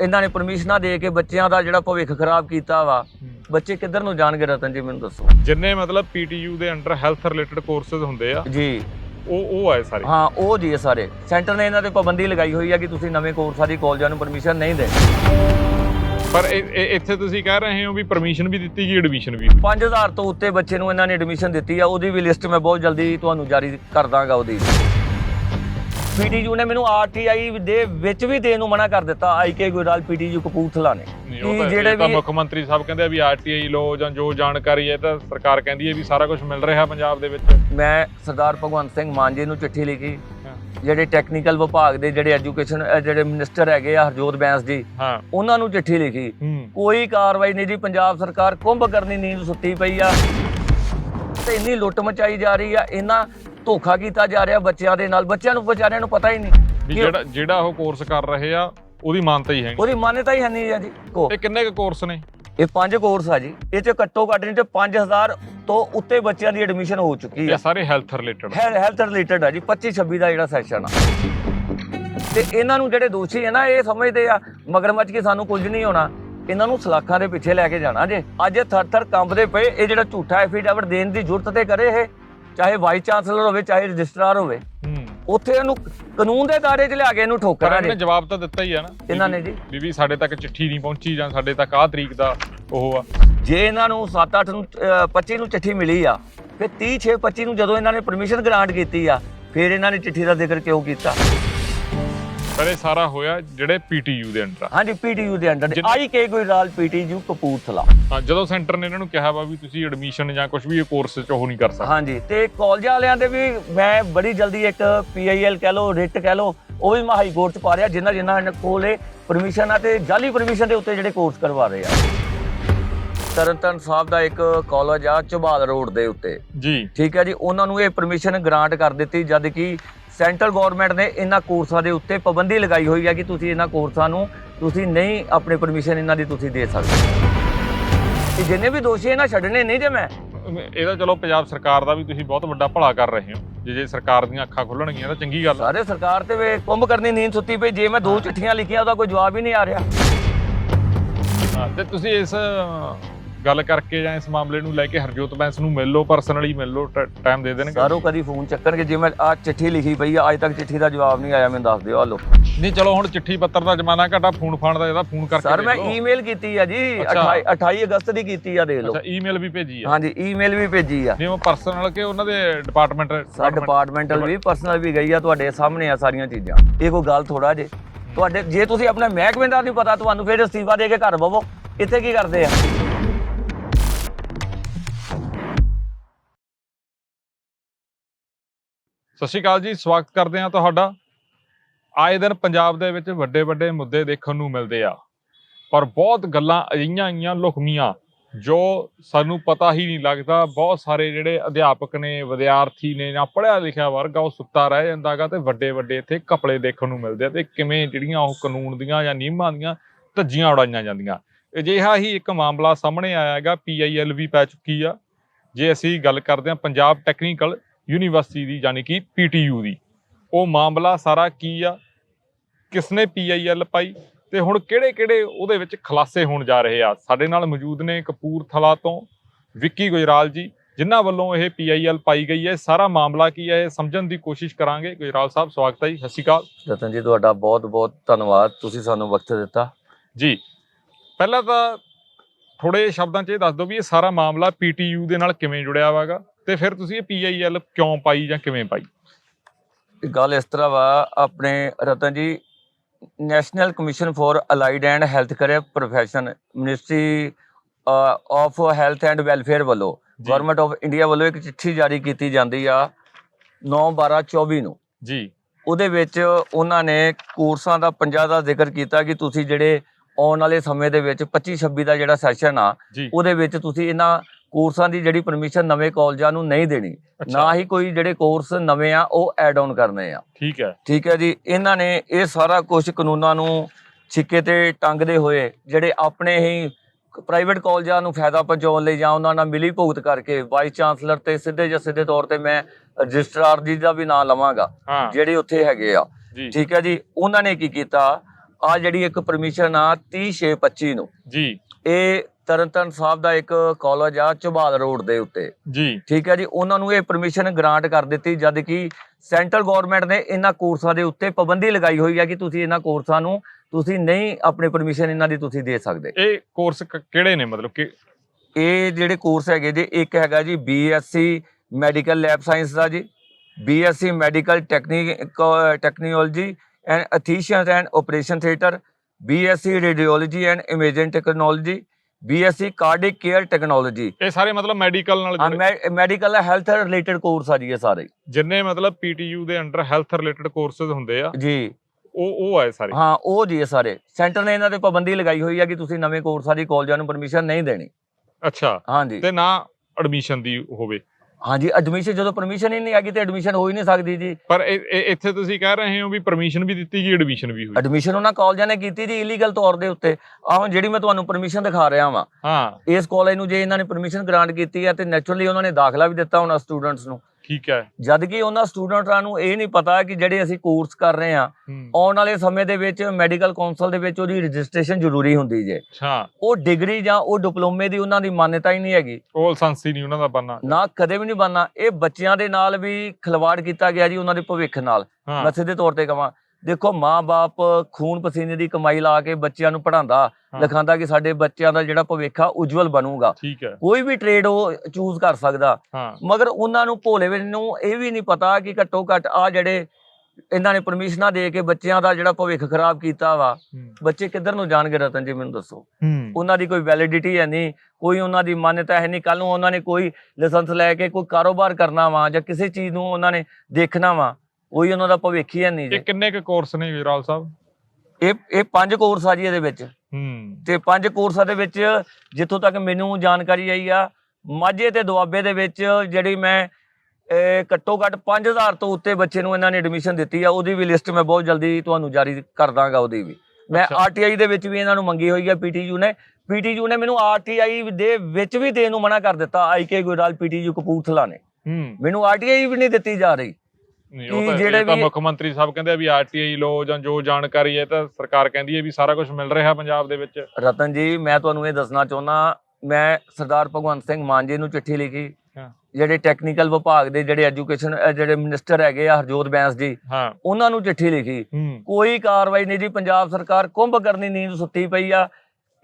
ਇਹਨਾਂ ਨੇ ਪਰਮਿਸ਼ਨਾਂ ਦੇ ਕੇ ਬੱਚਿਆਂ ਦਾ ਜਿਹੜਾ ਭਵਿੱਖ ਖਰਾਬ ਕੀਤਾ ਵਾ। ਬੱਚੇ ਕਿੱਧਰ ਨੂੰ ਜਾਣਗੇ ਰਤਨ ਜੀ ਮੈਨੂੰ ਦੱਸੋ। ਜਿੰਨੇ ਮਤਲਬ ਪੀਟੀਯੂ ਦੇ ਅੰਡਰ ਹੈਲਥ ਰਿਲੇਟਡ ਕੋਰਸਸ ਹੁੰਦੇ ਆ ਜੀ। ਉਹ ਉਹ ਆਏ ਸਾਰੇ? ਹਾਂ ਉਹ ਜੀ ਸਾਰੇ। ਸੈਂਟਰ ਨੇ ਇਹਨਾਂ ਤੇ ਪਾਬੰਦੀ ਲਗਾਈ ਹੋਈ ਆ ਕਿ ਤੁਸੀਂ ਨਵੇਂ ਕੋਰਸਾਂ ਦੀ ਕਾਲਜਾਂ ਨੂੰ ਪਰਮਿਸ਼ਨ ਨਹੀਂ ਦੇ ਪਰ ਇੱਥੇ ਤੁਸੀਂ ਕਹਿ ਰਹੇ ਹੋ ਵੀ ਪਰਮਿਸ਼ਨ ਵੀ ਦਿੱਤੀ ਗਈ ਐਡਮਿਸ਼ਨ ਵੀ। ਹੋਈ 5000 ਤੋਂ ਉੱਤੇ ਬੱਚੇ ਨੂੰ ਇਹਨਾਂ ਨੇ ਐਡਮਿਸ਼ਨ ਦਿੱਤੀ ਆ। ਉਹਦੀ ਵੀ ਲਿਸਟ ਮੈਂ ਬਹੁਤ ਜਲਦੀ ਤੁਹਾਨੂੰ ਜਾਰੀ ਕਰ ਦਾਂਗਾ ਉਹਦੀ। ਪੀਟੀਯੂ ਨੇ ਮੈਨੂੰ ਆਰਟੀਆਈ ਦੇ ਵਿੱਚ ਵੀ ਦੇਣ ਨੂੰ ਮਨਾ ਕਰ ਦਿੱਤਾ ਆਈਕੇ ਗੁਜਰਾਲ ਪੀਟੀਯੂ ਕਪੂਰਥਲਾ ਨੇ। ਕਿ ਜਿਹੜੇ ਵੀ- ਮੁੱਖ ਮੰਤਰੀ ਸਾਹਿਬ ਕਹਿੰਦੇ ਆ ਵੀ ਆਰਟੀਆਈ ਲੋ ਜਾਂ ਜੋ ਜਾਣਕਾਰੀ ਹੈ ਤਾਂ ਸਰਕਾਰ ਕਹਿੰਦੀ ਹੈ ਵੀ ਸਾਰਾ ਕੁਝ ਮਿਲ ਰਿਹਾ ਪੰਜਾਬ ਦੇ ਵਿੱਚ। ਮੈਂ ਸਰਦਾਰ ਭਗਵੰਤ ਸਿੰਘ ਮਾਨ ਜੀ ਨੂੰ ਚਿੱਠੀ ਲਿਖੀ। ਜਿਹੜੇ ਟੈਕਨੀਕਲ ਵਿਭਾਗ ਦੇ ਜਿਹੜੇ ਐਜੂਕੇਸ਼ਨ ਜਿਹੜੇ ਮਿਨਿਸਟਰ ਹੈਗੇ ਆ ਹਰਜੋਤ ਬੈਂਸ ਜੀ ਉਹਨਾਂ ਨੂੰ ਚਿੱਠੀ ਲਿਖੀ। ਕੋਈ ਕਾਰਵਾਈ ਨਹੀਂ ਜੀ ਪੰਜਾਬ ਸਰਕਾਰ ਕੁੰਭ ਕਰਨੀ ਨੀਂਦ ਸੁੱਤੀ ਪਈ ਆ। ਤੇ ਇੰਨੀ ਲੁੱਟ ਮਚਾਈ ਜਾ ਰਹੀ ਆ ਇੰਨਾ ਧੋਖਾ ਕੀਤਾ ਜਾ ਰਿਹਾ ਬੱਚਿਆਂ ਦੇ ਨਾਲ। ਬੱਚਿਆਂ ਨੂੰ ਵਿਚਾਰਿਆਂ ਨੂੰ ਪਤਾ ਹੀ ਨਹੀਂ ਜਿਹੜਾ ਜਿਹੜਾ ਉਹ ਕੋਰਸ ਕਰ ਰਹੇ ਆ ਉਹਦੀ ਮਾਨਤਾ ਹੀ ਹੈ ਨਹੀਂ ਉਹਦੀ ਮਾਨਤਾ ਹੀ ਹੈ ਨਹੀਂ ਜੀ। ਕੋ ਇਹ ਕਿੰਨੇ ਕੁ ਕੋਰਸ ਨੇ? ਇਹ ਪੰਜ ਕੋਰਸ ਆ ਜੀ। ਇਹ ਚ ਘੱਟੋ ਘੱਟ ਨਹੀਂ ਤੇ 5000 ਤੋਂ ਉੱਤੇ ਬੱਚਿਆਂ ਦੀ ਐਡਮਿਸ਼ਨ ਹੋ ਚੁੱਕੀ ਇਹ ਆ ਸਾਰੇ ਹੈਲਥ ਰਿਲੇਟਡ ਹੈਲਥ ਰਿਲੇਟਡ ਆ ਜੀ। 25 26 ਦਾ ਜਿਹੜਾ ਸੈਸ਼ਨ ਆ। ਤੇ ਇਹਨਾਂ ਨੂੰ ਜਿਹੜੇ ਦੋਸ਼ੀ ਹੈ ਨਾ ਇਹ ਸਮਝਦੇ ਆ ਮਗਰਮੱਛ ਕੇ ਸਾਨੂੰ ਕੁਝ ਨਹੀਂ ਹੋਣਾ। ਇਹਨਾਂ ਨੂੰ ਸਲਾਖਾਂ ਦੇ ਪਿੱਛੇ ਲੈ ਕੇ ਜਾਣਾ ਜੇ। ਅੱਜ ਥਰ ਥਰ ਕੰਬਦੇ ਪਏ। ਇਹ ਜਿਹੜਾ ਝੂਠਾ ਐਫੀਡੇਵਿਟ ਦੇਣ ਦੀ ਜ਼ਰੂਰਤ ਤੇ ਕਰੇ ਇਹ। ਚਾਹੇ ਵਾਈਸ ਚਾਂਸਲਰ ਹੋਵੇ ਚਾਹੇ ਰਜਿਸਟਰਾਰ ਹੋਵੇ ਉੱਥੇ ਇਹਨੂੰ ਕਾਨੂੰਨ ਦੇ ਦਾਇਰੇ 'ਚ ਲਿਆ ਕੇ ਇਹਨੂੰ ਪਰ ਠੋਕਣਾ ਇਹਨੇ ਜੇ ਜਵਾਬ ਤਾਂ ਦਿੱਤਾ ਹੀ ਆ ਨਾ। ਇਹਨਾਂ ਨੇ ਜੀ। ਵੀ ਸਾਡੇ ਤੱਕ ਚਿੱਠੀ ਨਹੀਂ ਪਹੁੰਚੀ ਜਾਂ ਸਾਡੇ ਤੱਕ ਆਹ ਤਰੀਕ ਦਾ ਉਹ ਆ। ਜੇ ਇਹਨਾਂ ਨੂੰ 7-8 ਨੂੰ ਅਹ 25 ਨੂੰ ਚਿੱਠੀ ਮਿਲੀ ਆ ਫਿਰ 30 6 25 ਨੂੰ ਜਦੋਂ ਇਹਨਾਂ ਨੇ ਪਰਮਿਸ਼ਨ ਗ੍ਰਾਂਟ ਕੀਤੀ ਆ ਫਿਰ ਇਹਨਾਂ ਨੇ ਚਿੱਠੀ ਦਾ ਜ਼ਿਕਰ ਕਿਉਂ ਕੀਤਾ? ਪਰ ਇਹ ਸਾਰਾ ਹੋਇਆ ਜਿਹੜੇ ਪੀਟੀਯੂ ਦੇ ਅੰਡਰ। ਹਾਂਜੀ ਪੀਟੀਯੂ ਦੇ under. ਜਿੰਨ- I K Gujral PTU Kapurthala. ਹਾਂ ਜਦੋਂ ਸੈਂਟਰ ਨੇ ਇਹਨਾਂ ਨੂੰ ਕਿਹਾ ਵਾ ਵੀ ਤੁਸੀਂ ਐਡਮਿਸ਼ਨ ਜਾਂ ਕੁਝ ਵੀ ਇਹ ਕੋਰਸ ਚ ਉਹ ਨਹੀਂ ਕਰ ਸਕਦੇ। ਹਾਂਜੀ ਤੇ ਕਾਲਜਾਂ ਵਾਲਿਆਂ ਦੇ ਵੀ ਮੈਂ ਬੜੀ ਜਲਦੀ ਇੱਕ ਪੀਆਈਐਲ ਕਹਿ ਲਓ ਰਿਟ ਕਹਿ ਲਓ ਉਹ ਵੀ ਮੈਂ ਹਾਈ ਕੋਰਟ ਚ ਪਾ ਰਿਹਾ ਜਿਨ੍ਹਾਂ ਜਿਨ੍ਹਾਂ ਨੇ ਕੋਲੇ ਪਰਮਿਸ਼ਨ ਆ ਤੇ ਜਾਲੀ ਪਰਮਿਸ਼ਨ ਦੇ ਉੱਤੇ ਜਿਹੜੇ ਕੋਰਸ ਕਰਵਾ ਰਹੇ ਆ। ਤਰਨਤਨ ਸਾਹਿਬ ਦਾ ਇੱਕ ਕਾਲਜ ਆ ਚਬਾਲ ਰੋਡ ਦੇ ਉੱਤੇ। ਜੀ। ਠੀਕ ਹੈ ਜੀ ਉਹਨਾਂ ਨੂੰ ਇਹ ਪਰਮਿਸ਼ਨ ਗ੍ਰਾਂਟ ਕਰ ਦਿੱਤੀ ਜਦ ਕਿ ਸੈਂਟਰਲ ਗਵਰਨਮੈਂਟ ਨੇ ਇਹਨਾਂ ਕੋਰਸਾਂ ਦੇ ਉੱਤੇ ਪਾਬੰਦੀ ਲਗਾਈ ਹੋਈ ਹੈ ਕਿ ਤੁਸੀਂ ਇਹਨਾਂ ਕੋਰਸਾਂ ਨੂੰ ਤੁਸੀਂ ਨਹੀਂ ਆਪਣੇ ਪਰਮਿਸ਼ਨ ਇਹਨਾਂ ਦੀ ਤੁਸੀਂ ਦੇ ਸਕਦੇ। ਜਿੰਨੇ ਵੀ ਦੋਸ਼ੀ ਇਹਨਾਂ ਛੱਡਣੇ ਨਹੀਂ ਜੇ ਮੈਂ। ਇਹਦਾ ਚਲੋ ਪੰਜਾਬ ਸਰਕਾਰ ਦਾ ਵੀ ਤੁਸੀਂ ਬਹੁਤ ਵੱਡਾ ਭਲਾ ਕਰ ਰਹੇ ਹੋ। ਜੇ ਜੇ ਸਰਕਾਰ ਦੀਆਂ ਅੱਖਾਂ ਖੁੱਲਣਗੀਆਂ ਤਾਂ ਚੰਗੀ ਗੱਲ ਸਾਰੇ ਸਰਕਾਰ ਤੇ ਵੇ ਕੁੰਭ ਕਰਨੀ ਨੀਂਦ ਸੁੱਤੀ ਪਈ ਜੇ ਮੈਂ ਦੋ ਚਿੱਠੀਆਂ ਲਿਖੀਆਂ ਉਹਦਾ ਕੋਈ ਜਵਾਬ ਹੀ ਨਹੀਂ ਆ ਰਿਹਾ। ਤੇ ਤੁਸੀਂ ਇਸ ਗੱਲ ਕਰਕੇ ਜਾਂ ਇਸ ਮਾਮਲੇ ਨੂੰ ਲੈ ਕੇ ਹਰਜੋਤ ਬੈਂਸ ਨੂੰ ਮਿਲ ਲਓ ਪਰਸਨਲੀ ਮਿਲ ਲਓ ਟਾਈਮ ਦੇ ਦੇਣਗੇ। ਸਾਰੋ ਕਦੀ ਫੋਨ ਚੱਕਣਗੇ ਜੇ ਮੈਂ ਆ ਚਿੱਠੀ ਲਿਖੀ ਪਈ ਆ ਅੱਜ ਤੱਕ ਚਿੱਠੀ ਦਾ ਜਵਾਬ ਨਹੀਂ ਆਇਆ ਮੈਨੂੰ ਦੱਸ ਦਿਓ ਹਲੋ ਨਹੀਂ ਚਲੋ ਹੁਣ ਚਿੱਠੀ ਪੱਤਰ ਦਾ ਜ਼ਮਾਨਾ ਘਟਾ ਫੋਨ ਫਾਨ ਦਾ ਇਹਦਾ ਫੋਨ ਕਰਕੇ ਸਰ ਮੈਂ। ਈਮੇਲ ਕੀਤੀ ਆ ਜੀ ਅੱਛਾ। 28 28 ਅਗਸਤ ਦੀ ਕੀਤੀ ਆ ਦੇਖ ਲਓ। ਅੱਛਾ ਈਮੇਲ ਵੀ ਭੇਜੀ ਆ। ਹਾਂਜੀ ਈਮੇਲ ਵੀ ਭੇਜੀ ਆ। ਨਹੀਂ ਉਹ ਪਰਸਨਲ ਕਿ ਉਹਨਾਂ ਦੇ ਡਿਪਾਰਟਮੈਂਟ ਸਾ ਡਿਪਾਰਟਮੈਂਟਲ ਵੀ ਪਰਸਨਲ ਵੀ ਗਈ ਆ ਤੁਹਾਡੇ ਸਾਹਮਣੇ ਆ ਸਾਰੀਆਂ ਚੀਜ਼ਾਂ। ਇਹ ਕੋਈ ਗੱਲ ਥੋੜਾ ਜੇ। ਤੁਹਾਡੇ ਜੇ ਤੁਸੀਂ ਆਪਣੇ ਮਹਿਕਮੇ ਦਾ ਨਹੀਂ ਪਤਾ ਤੁਹਾਨੂੰ ਫਿਰ ਅਸਤੀਫਾ ਦੇ ਕੇ ਘਰ ਬਵੋ। ਇੱਥੇ ਕੀ ਕਰਦੇ ਆ? ਸਤਿ ਸ਼੍ਰੀ ਅਕਾਲ ਜੀ, ਸਵਾਗਤ ਕਰਦੇ ਹਾਂ ਤੁਹਾਡਾ। ਆਏ ਦਿਨ ਪੰਜਾਬ ਦੇ ਵਿੱਚ ਵੱਡੇ ਵੱਡੇ ਮੁੱਦੇ ਦੇਖਣ ਨੂੰ ਮਿਲਦੇ ਆ। ਪਰ ਬਹੁਤ ਗੱਲਾਂ ਅਜਿਹੀਆਂ ਆਈਆਂ ਲੁਕਮੀਆਂ ਜੋ ਸਾਨੂੰ ਪਤਾ ਹੀ ਨਹੀਂ ਲੱਗਦਾ। ਬਹੁਤ ਸਾਰੇ ਜਿਹੜੇ ਅਧਿਆਪਕ ਨੇ, ਵਿਦਿਆਰਥੀ ਨੇ ਜਾਂ ਪੜ੍ਹਿਆ ਲਿਖਿਆ ਵਰਗ ਆ, ਉਹ ਸੁੱਤਾ ਰਹਿ ਜਾਂਦਾਗਾ ਤੇ ਵੱਡੇ ਵੱਡੇ ਇੱਥੇ ਕਪੜੇ ਦੇਖਣ ਨੂੰ ਮਿਲਦੇ ਆ ਤੇ ਕਿਵੇਂ ਜਿਹੜੀਆਂ ਉਹ ਕਾਨੂੰਨ ਦੀਆਂ ਜਾਂ ਨਿਯਮਾਂ ਦੀਆਂ ਧੱਜੀਆਂ ਉਡਾਈਆਂ ਜਾਂਦੀਆਂ। ਅਜਿਹਾ ਹੀ ਇੱਕ ਮਾਮਲਾ ਸਾਹਮਣੇ ਆਇਆ ਹੈਗਾ ਪੀਆਈਐਲ ਵੀ ਪੈ ਚੁੱਕੀ ਆ। ਜੇ ਅਸੀਂ ਗੱਲ ਕਰਦੇ ਹਾਂ ਪੰਜਾਬ ਟੈਕਨੀਕਲ ਯੂਨੀਵਰਸਿਟੀ ਦੀ ਯਾਨੀ ਕਿ ਪੀਟੀਯੂ ਦੀ। ਉਹ ਮਾਮਲਾ ਸਾਰਾ ਕੀ ਆ? ਕਿਸਨੇ ਪੀਆਈਐਲ ਪਾਈ? ਤੇ ਹੁਣ ਕਿਹੜੇ-ਕਿਹੜੇ ਉਹਦੇ ਵਿੱਚ ਖੁਲਾਸੇ ਹੋਣ ਜਾ ਰਹੇ ਆ? ਸਾਡੇ ਨਾਲ ਮੌਜੂਦ ਨੇ ਕਪੂਰਥਲਾ ਤੋਂ ਵਿੱਕੀ ਗੁਜਰਾਲ ਜੀ ਜਿਨ੍ਹਾਂ ਵੱਲੋਂ ਇਹ ਪੀਆਈਐਲ ਪਾਈ ਗਈ ਹੈ। ਸਾਰਾ ਮਾਮਲਾ ਕੀ ਹੈ? ਇਹ ਸਮਝਣ ਦੀ ਕੋਸ਼ਿਸ਼ ਕਰਾਂਗੇ। ਗੁਜਰਾਲ ਸਾਹਿਬ ਸਵਾਗਤ ਹੈ ਜੀ। ਸਤਿ ਸ਼੍ਰੀ ਅਕਾਲ। ਰਤਨ ਜੀ ਤੁਹਾਡਾ ਬਹੁਤ ਬਹੁਤ ਧੰਨਵਾਦ। ਤੁਸੀਂ ਸਾਨੂੰ ਵਕਤ ਦਿੱਤਾ। ਜੀ ਪਹਿਲਾਂ ਤਾਂ ਥੋੜੇ ਸ਼ਬਦਾਂ 'ਚ ਇਹ ਦੱਸ ਦਿਓ ਵੀ ਇਹ ਸਾਰਾ ਮਾਮਲਾ ਪੀਟੀਯੂ ਦੇ ਨਾਲ ਕਿਵੇਂ ਜੁੜਿਆ ਹੋਇਆਗਾ ਤੇ ਫਿਰ ਤੁਸੀਂ ਇਹ ਪੀਆਈਐਲ ਕਿਉਂ ਪਾਈ ਜਾਂ ਕਿਵੇਂ ਪਾਈ? ਇਹ ਗੱਲ ਇਸ ਤਰ੍ਹਾਂ ਵਾ ਆਪਣੇ Rattan ji national commission for allied and health care profession ministry of health and welfare ਵੱਲੋਂ। ਗਵਰਨਮੈਂਟ ਆਫ ਇੰਡੀਆ ਵੱਲੋਂ ਇੱਕ ਚਿੱਠੀ ਜਾਰੀ ਕੀਤੀ ਜਾਂਦੀ ਆ 9 12 24 ਨੂੰ। ਜੀ। ਉਹਦੇ ਵਿੱਚ ਉਹਨਾਂ ਨੇ ਕੋਰਸਾਂ ਦਾ ਪੰਜਾ ਦਾ ਜ਼ਿਕਰ ਕੀਤਾ ਕਿ ਤੁਸੀਂ ਜਿਹੜੇ ਆਉਣ ਵਾਲੇ ਸਮੇਂ ਦੇ ਵਿੱਚ 25 26 ਦਾ ਜਿਹੜਾ ਸੈਸ਼ਨ ਆ ਉਹਦੇ ਵਿੱਚ ਤੁਸੀਂ ਇਹਨਾਂ ਕੋਰਸਾਂ ਦੀ ਜਿਹੜੀ ਪਰਮਿਸ਼ਨ ਨਵੇਂ ਕਾਲਜਾਂ ਨੂੰ ਨਹੀਂ ਦੇਣੀ ਨਾ ਹੀ ਕੋਈ ਜਿਹੜੇ ਕੋਰਸ ਨਵੇਂ ਆ ਉਹ ਐਡ ਆਨ ਕਰਨੇ ਆ। ਠੀਕ ਹੈ। ਠੀਕ ਹੈ ਜੀ। ਇਹਨਾਂ ਨੇ ਇਹ ਸਾਰਾ ਕੁਝ ਕਾਨੂੰਨਾਂ ਨੂੰ ਛਿੱਕੇ ਤੇ ਟੰਗਦੇ ਹੋਏ ਜਿਹੜੇ ਆਪਣੇ ਹੀ ਪ੍ਰਾਈਵੇਟ ਕਾਲਜਾਂ ਨੂੰ ਫਾਇਦਾ ਪਹੁੰਚਾਉਣ ਲਈ ਜਾਂ ਉਹਨਾਂ ਨਾਲ ਮਿਲੀ ਭੁਗਤ ਕਰਕੇ ਵਾਈਸ ਚਾਂਸਲਰ ਤੇ ਸਿੱਧੇ ਜਾਂ ਸਿੱਧੇ ਤੌਰ ਤੇ ਮੈਂ ਰਜਿਸਟਰਾਰ ਜੀ ਦਾ ਵੀ ਨਾਮ ਲਵਾਂਗਾ ਜਿਹੜੇ ਉੱਥੇ ਹੈਗੇ ਆ। ਠੀਕ ਹੈ ਜੀ। ਉਹਨਾਂ ਨੇ ਕੀ ਕੀਤਾ? ਆ ਜਿਹੜੀ ਇੱਕ ਪਰਮਿਸ਼ਨ ਆ 30625 ਨੂੰ। ਜੀ। ਇਹ ਤਰਨਤਨ ਸਾਹਿਬ ਦਾ ਇੱਕ ਕਾਲਜ ਆ ਚੋਬਾਲ ਰੋਡ ਦੇ ਉੱਤੇ। ਜੀ। ਠੀਕ ਹੈ ਜੀ ਉਹਨਾਂ ਨੂੰ ਇਹ ਪਰਮਿਸ਼ਨ ਗ੍ਰਾਂਟ ਕਰ ਦਿੱਤੀ ਜਦ ਕਿ ਸੈਂਟਰਲ ਗਵਰਨਮੈਂਟ ਨੇ ਇਹਨਾਂ ਕੋਰਸਾਂ ਦੇ ਉੱਤੇ ਪਾਬੰਦੀ ਲਗਾਈ ਹੋਈ ਹੈ ਕਿ ਤੁਸੀਂ ਇਹਨਾਂ ਕੋਰਸਾਂ ਨੂੰ ਤੁਸੀਂ ਨਹੀਂ ਆਪਣੀ ਪਰਮਿਸ਼ਨ ਇਹਨਾਂ ਦੀ ਤੁਸੀਂ ਦੇ ਸਕਦੇ। ਇਹ ਕੋਰਸ ਕਿਹੜੇ ਨੇ ਮਤਲਬ ਕਿ? ਇਹ ਜਿਹੜੇ ਕੋਰਸ ਹੈਗੇ ਜੀ ਇੱਕ ਹੈਗਾ ਜੀ ਬੀਐਸਸੀ ਮੈਡੀਕਲ ਲੈਬ ਸਾਇੰਸ ਦਾ ਜੀ BSc medical technology and anaesthesia and operation theatre BSc radiology and imaging technology BSc cardiac care technology ਇਹ ਸਾਰੇ ਮਤਲਬ ਮੈਡੀਕਲ ਨਾਲ ਜੁੜੇ। ਮੈਡੀਕਲ ਹੈਲਥ ਰਿਲੇਟਡ ਕੋਰਸ ਆ ਜੀ ਇਹ ਸਾਰੇ। ਜਿੰਨੇ ਮਤਲਬ ਪੀਟੀਯੂ ਦੇ ਅੰਡਰ ਹੈਲਥ ਰਿਲੇਟਡ ਕੋਰਸਸ ਹੁੰਦੇ ਆ ਜੀ। ਉਹ ਉਹ ਆਏ ਸਾਰੇ। ਹਾਂ ਉਹ ਜੀ ਇਹ ਸਾਰੇ। ਸੈਂਟਰ ਨੇ ਇਹਨਾਂ ਤੇ ਪਾਬੰਦੀ ਲਗਾਈ ਹੋਈ ਹੈ ਕਿ ਤੁਸੀਂ ਨਵੇਂ ਕੋਰਸਾਂ ਦੀ ਕਾਲਜਾਂ ਨੂੰ ਪਰਮਿਸ਼ਨ ਨਹੀਂ ਦੇਣੀ। ਅੱਛਾ। ਹਾਂਜੀ ਤੇ ਨਾ ਐਡਮਿਸ਼ਨ ਦੀ ਹੋਵੇ। ਹਾਂਜੀ ਐਡਮਿਸ਼ਨ ਜਦੋਂ ਪਰਮਿਸ਼ਨ ਹੀ ਨਹੀਂ ਹੈਗੀ ਤੇ ਐਡਮਿਸ਼ਨ ਹੋ ਹੀ ਨਹੀਂ ਸਕਦੀ ਜੀ। ਪਰ ਇਹ- ਇੱਥੇ ਤੁਸੀਂ ਕਹਿ ਰਹੇ ਹੋ ਵੀ ਪਰਮਿਸ਼ਨ ਵੀ ਦਿੱਤੀ ਗਈ ਐਡਮਿਸ਼ਨ ਵੀ ਹੋਈ। ਐਡਮਿਸ਼ਨ ਉਹਨਾਂ ਕਾਲਜਾਂ ਨੇ ਕੀਤੀ ਜੀ ਇਲੀਗਲ ਤੌਰ ਦੇ ਉੱਤੇ। ਆਹ ਹੁਣ ਜਿਹੜੀ ਮੈਂ ਤੁਹਾਨੂੰ ਪਰਮਿਸ਼ਨ ਦਿਖਾ ਰਿਹਾ ਵਾਂ ਹਾਂ। ਇਸ ਕਾਲਜ ਨੂੰ ਜੇ ਇਹਨਾਂ ਨੇ ਪਰਮਿਸ਼ਨ ਗ੍ਰਾਂਟ ਕੀਤੀ ਹੈ ਤੇ ਨੈਚੁਰਲੀ ਉਹਨਾਂ ਨੇ ਦਾਖਲਾ ਵੀ ਦਿੱਤਾ ਹੋਣਾ ਸਟੂਡੈਂਟਸ ਨੂੰ। ਠੀਕ ਹੈ। ਜਦ ਕਿ ਉਹਨਾਂ ਸਟੂਡੈਂਟਾਂ ਨੂੰ ਇਹ ਨਹੀਂ ਪਤਾ ਕਿ ਜਿਹੜੇ ਅਸੀਂ ਕੋਰਸ ਕਰ ਰਹੇ ਹਾਂ ਹੂੰ। ਆਉਣ ਵਾਲੇ ਸਮੇਂ ਦੇ ਵਿੱਚ ਮੈਡੀਕਲ ਕਾਉਂਸਲ ਦੇ ਵਿੱਚ ਉਹਦੀ ਰਜਿਸਟ੍ਰੇਸ਼ਨ ਜ਼ਰੂਰੀ ਹੁੰਦੀ ਜੇ। ਅੱਛਾ। ਉਹ ਡਿਗਰੀ ਜਾਂ ਉਹ ਡਿਪਲੋਮੇ ਦੀ ਉਹਨਾਂ ਦੀ ਮਾਨਤਾ ਹੀ ਨਹੀਂ ਹੈਗੀ। ਉਹ ਲਾਇਸੈਂਸ ਹੀ ਨਹੀਂ ਉਹਨਾਂ ਦਾ ਬਣਨਾ। ਨਾ ਕਦੇ ਵੀ ਨਹੀਂ ਬਣਨਾ। ਇਹ ਬੱਚਿਆਂ ਦੇ ਨਾਲ ਵੀ ਖਿਲਵਾੜ ਕੀਤਾ ਗਿਆ ਜੀ ਉਹਨਾਂ ਦੇ ਭਵਿੱਖ ਨਾਲ। ਹਾਂ। ਮੈਂ ਸਿੱਧੇ ਤੌਰ ਤੇ ਕਹਾਂ ਦੇਖੋ ਮਾਂ-ਬਾਪ ਖੂਨ ਪਸੀਨੇ ਦੀ ਕਮਾਈ ਲਾ ਕੇ ਬੱਚਿਆਂ ਨੂੰ ਪੜ੍ਹਾਉਂਦਾ ਹਾਂ। ਲਿਖਾਉਂਦਾ ਕਿ ਸਾਡੇ ਬੱਚਿਆਂ ਦਾ ਜਿਹੜਾ ਭਵਿੱਖ ਆ ਉਜਵਲ ਬਣੂਗਾ। ਕੋਈ ਵੀ ਟ੍ਰੇਡ ਉਹ ਚੂਜ਼ ਕਰ ਸਕਦਾ। ਮਗਰ ਉਹਨਾਂ ਨੂੰ ਭੋਲੇ ਵੇਲੇ ਨੂੰ ਇਹ ਵੀ ਨਹੀਂ ਪਤਾ ਕਿ ਘੱਟੋ ਘੱਟ ਆ ਜਿਹੜੇ ਇਹਨਾਂ ਨੇ ਪਰਮਿਸ਼ਨਾਂ ਦੇ ਕੇ ਬੱਚਿਆਂ ਦਾ ਜਿਹੜਾ ਭਵਿੱਖ ਖਰਾਬ ਕੀਤਾ ਵਾ ਬੱਚੇ ਕਿੱਧਰ ਨੂੰ ਜਾਣਗੇ ਰਤਨ ਜੀ ਮੈਨੂੰ ਦੱਸੋ। ਉਹਨਾਂ ਦੀ ਕੋਈ ਵੈਲਿਡਿਟੀ ਹੈ ਨਹੀਂ ਕੋਈ ਉਹਨਾਂ ਦੀ ਮਾਨਤਾ ਹੈ ਨਹੀਂ ਕੱਲ ਨੂੰ ਉਹਨਾਂ ਨੇ ਕੋਈ ਲਾਇਸੈਂਸ ਲੈ ਕੇ ਕੋਈ ਕਾਰੋਬਾਰ ਕਰਨਾ ਵਾ ਜਾਂ ਕਿਸੇ ਚੀਜ਼ ਨੂੰ ਉਹਨਾਂ ਨੇ ਦੇਖਣਾ ਵਾ। ਕੋਈ ਉਹਨਾਂ ਦਾ ਭਵਿੱਖ ਹੀ ਨਹੀਂ ਇਹ ਜੀ ਕਿੰਨੇ ਕੁ ਕੋਰਸ ਨੇ ਵਿਰਾਲ ਸਾਹਿਬ? ਇਹ ਇਹ ਪੰਜ ਕੋਰਸ ਆ ਜੀ ਇਹਦੇ ਵਿੱਚ। ਹੂੰ। ਤੇ ਪੰਜ ਕੋਰਸਾਂ ਦੇ ਵਿੱਚ ਜਿੱਥੋਂ ਤੱਕ ਮੈਨੂੰ ਜਾਣਕਾਰੀ ਆਈ ਆ ਮਾਝੇ ਤੇ ਦੁਆਬੇ ਦੇ ਵਿੱਚ ਜਿਹੜੀ ਮੈਂ ਇਹ ਘੱਟੋ ਘੱਟ 5000 ਤੋਂ ਉੱਤੇ ਬੱਚੇ ਨੂੰ ਇਹਨਾਂ ਨੇ ਐਡਮਿਸ਼ਨ ਦਿੱਤੀ ਆ ਉਹਦੀ ਵੀ ਲਿਸਟ ਮੈਂ ਬਹੁਤ ਜਲਦੀ ਤੁਹਾਨੂੰ ਜਾਰੀ ਕਰ ਦਾਂਗਾ ਉਹਦੀ ਵੀ। ਮੈਂ ਅੱਛਾ। ਆਰਟੀਆਈ ਦੇ ਵਿੱਚ ਵੀ ਇਹਨਾਂ ਨੂੰ ਮੰਗੀ ਹੋਈ ਆ ਪੀਟੀਯੂ ਨੇ। ਪੀਟੀਯੂ ਨੇ ਮੈਨੂੰ ਆਰਟੀਆਈ ਦੇ ਵਿੱਚ ਵੀ ਦੇਣ ਨੂੰ ਮਨਾ ਕਰ ਦਿੱਤਾ ਆਈਕੇ ਗੁਰਾਲ ਪੀਟੀਯੂ ਕਪੂਰਥਲਾ ਨੇ। ਹੂੰ। ਮੈਨੂੰ ਆਰਟੀਆਈ ਵੀ ਨਹੀਂ ਦਿੱਤੀ ਜਾ ਰਹੀ। ਨਹੀਂ ਉਹ ਤਾਂ ਜਿਹੜੇ ਇਹ ਤਾਂ ਮੁੱਖ ਮੰਤਰੀ ਸਾਹਿਬ ਕਹਿੰਦੇ ਆ ਵੀ ਆਰਟੀਆਈ ਲੋ ਜਾਂ ਜੋ ਜਾਣਕਾਰੀ ਹੈ ਤਾਂ ਸਰਕਾਰ ਕਹਿੰਦੀ ਹੈ ਵੀ ਸਾਰਾ ਕੁਝ ਮਿਲ ਰਿਹਾ ਪੰਜਾਬ ਦੇ ਵਿੱਚ। ਰਤਨ ਜੀ ਮੈਂ ਤੁਹਾਨੂੰ ਇਹ ਦੱਸਣਾ ਚਾਹੁੰਦਾ ਮੈਂ ਸਰਦਾਰ ਭਗਵੰਤ ਸਿੰਘ ਮਾਨ ਜੀ ਨੂੰ ਚਿੱਠੀ ਲਿਖੀ। ਜਿਹੜੇ ਟੈਕਨੀਕਲ ਵਿਭਾਗ ਦੇ ਜਿਹੜੇ ਐਜੂਕੇਸ਼ਨ ਜਿਹੜੇ ਮਿਨਿਸਟਰ ਹੈਗੇ ਆ ਹਰਜੋਤ ਬੈਂਸ ਜੀ ਉਹਨਾਂ ਨੂੰ ਚਿੱਠੀ ਲਿਖੀ। ਕੋਈ ਕਾਰਵਾਈ ਨਹੀਂ ਜੀ ਪੰਜਾਬ ਸਰਕਾਰ ਕੁੰਭ ਕਰਨੀ ਨੀਂਦ ਸੁੱਤੀ ਪਈ ਆ।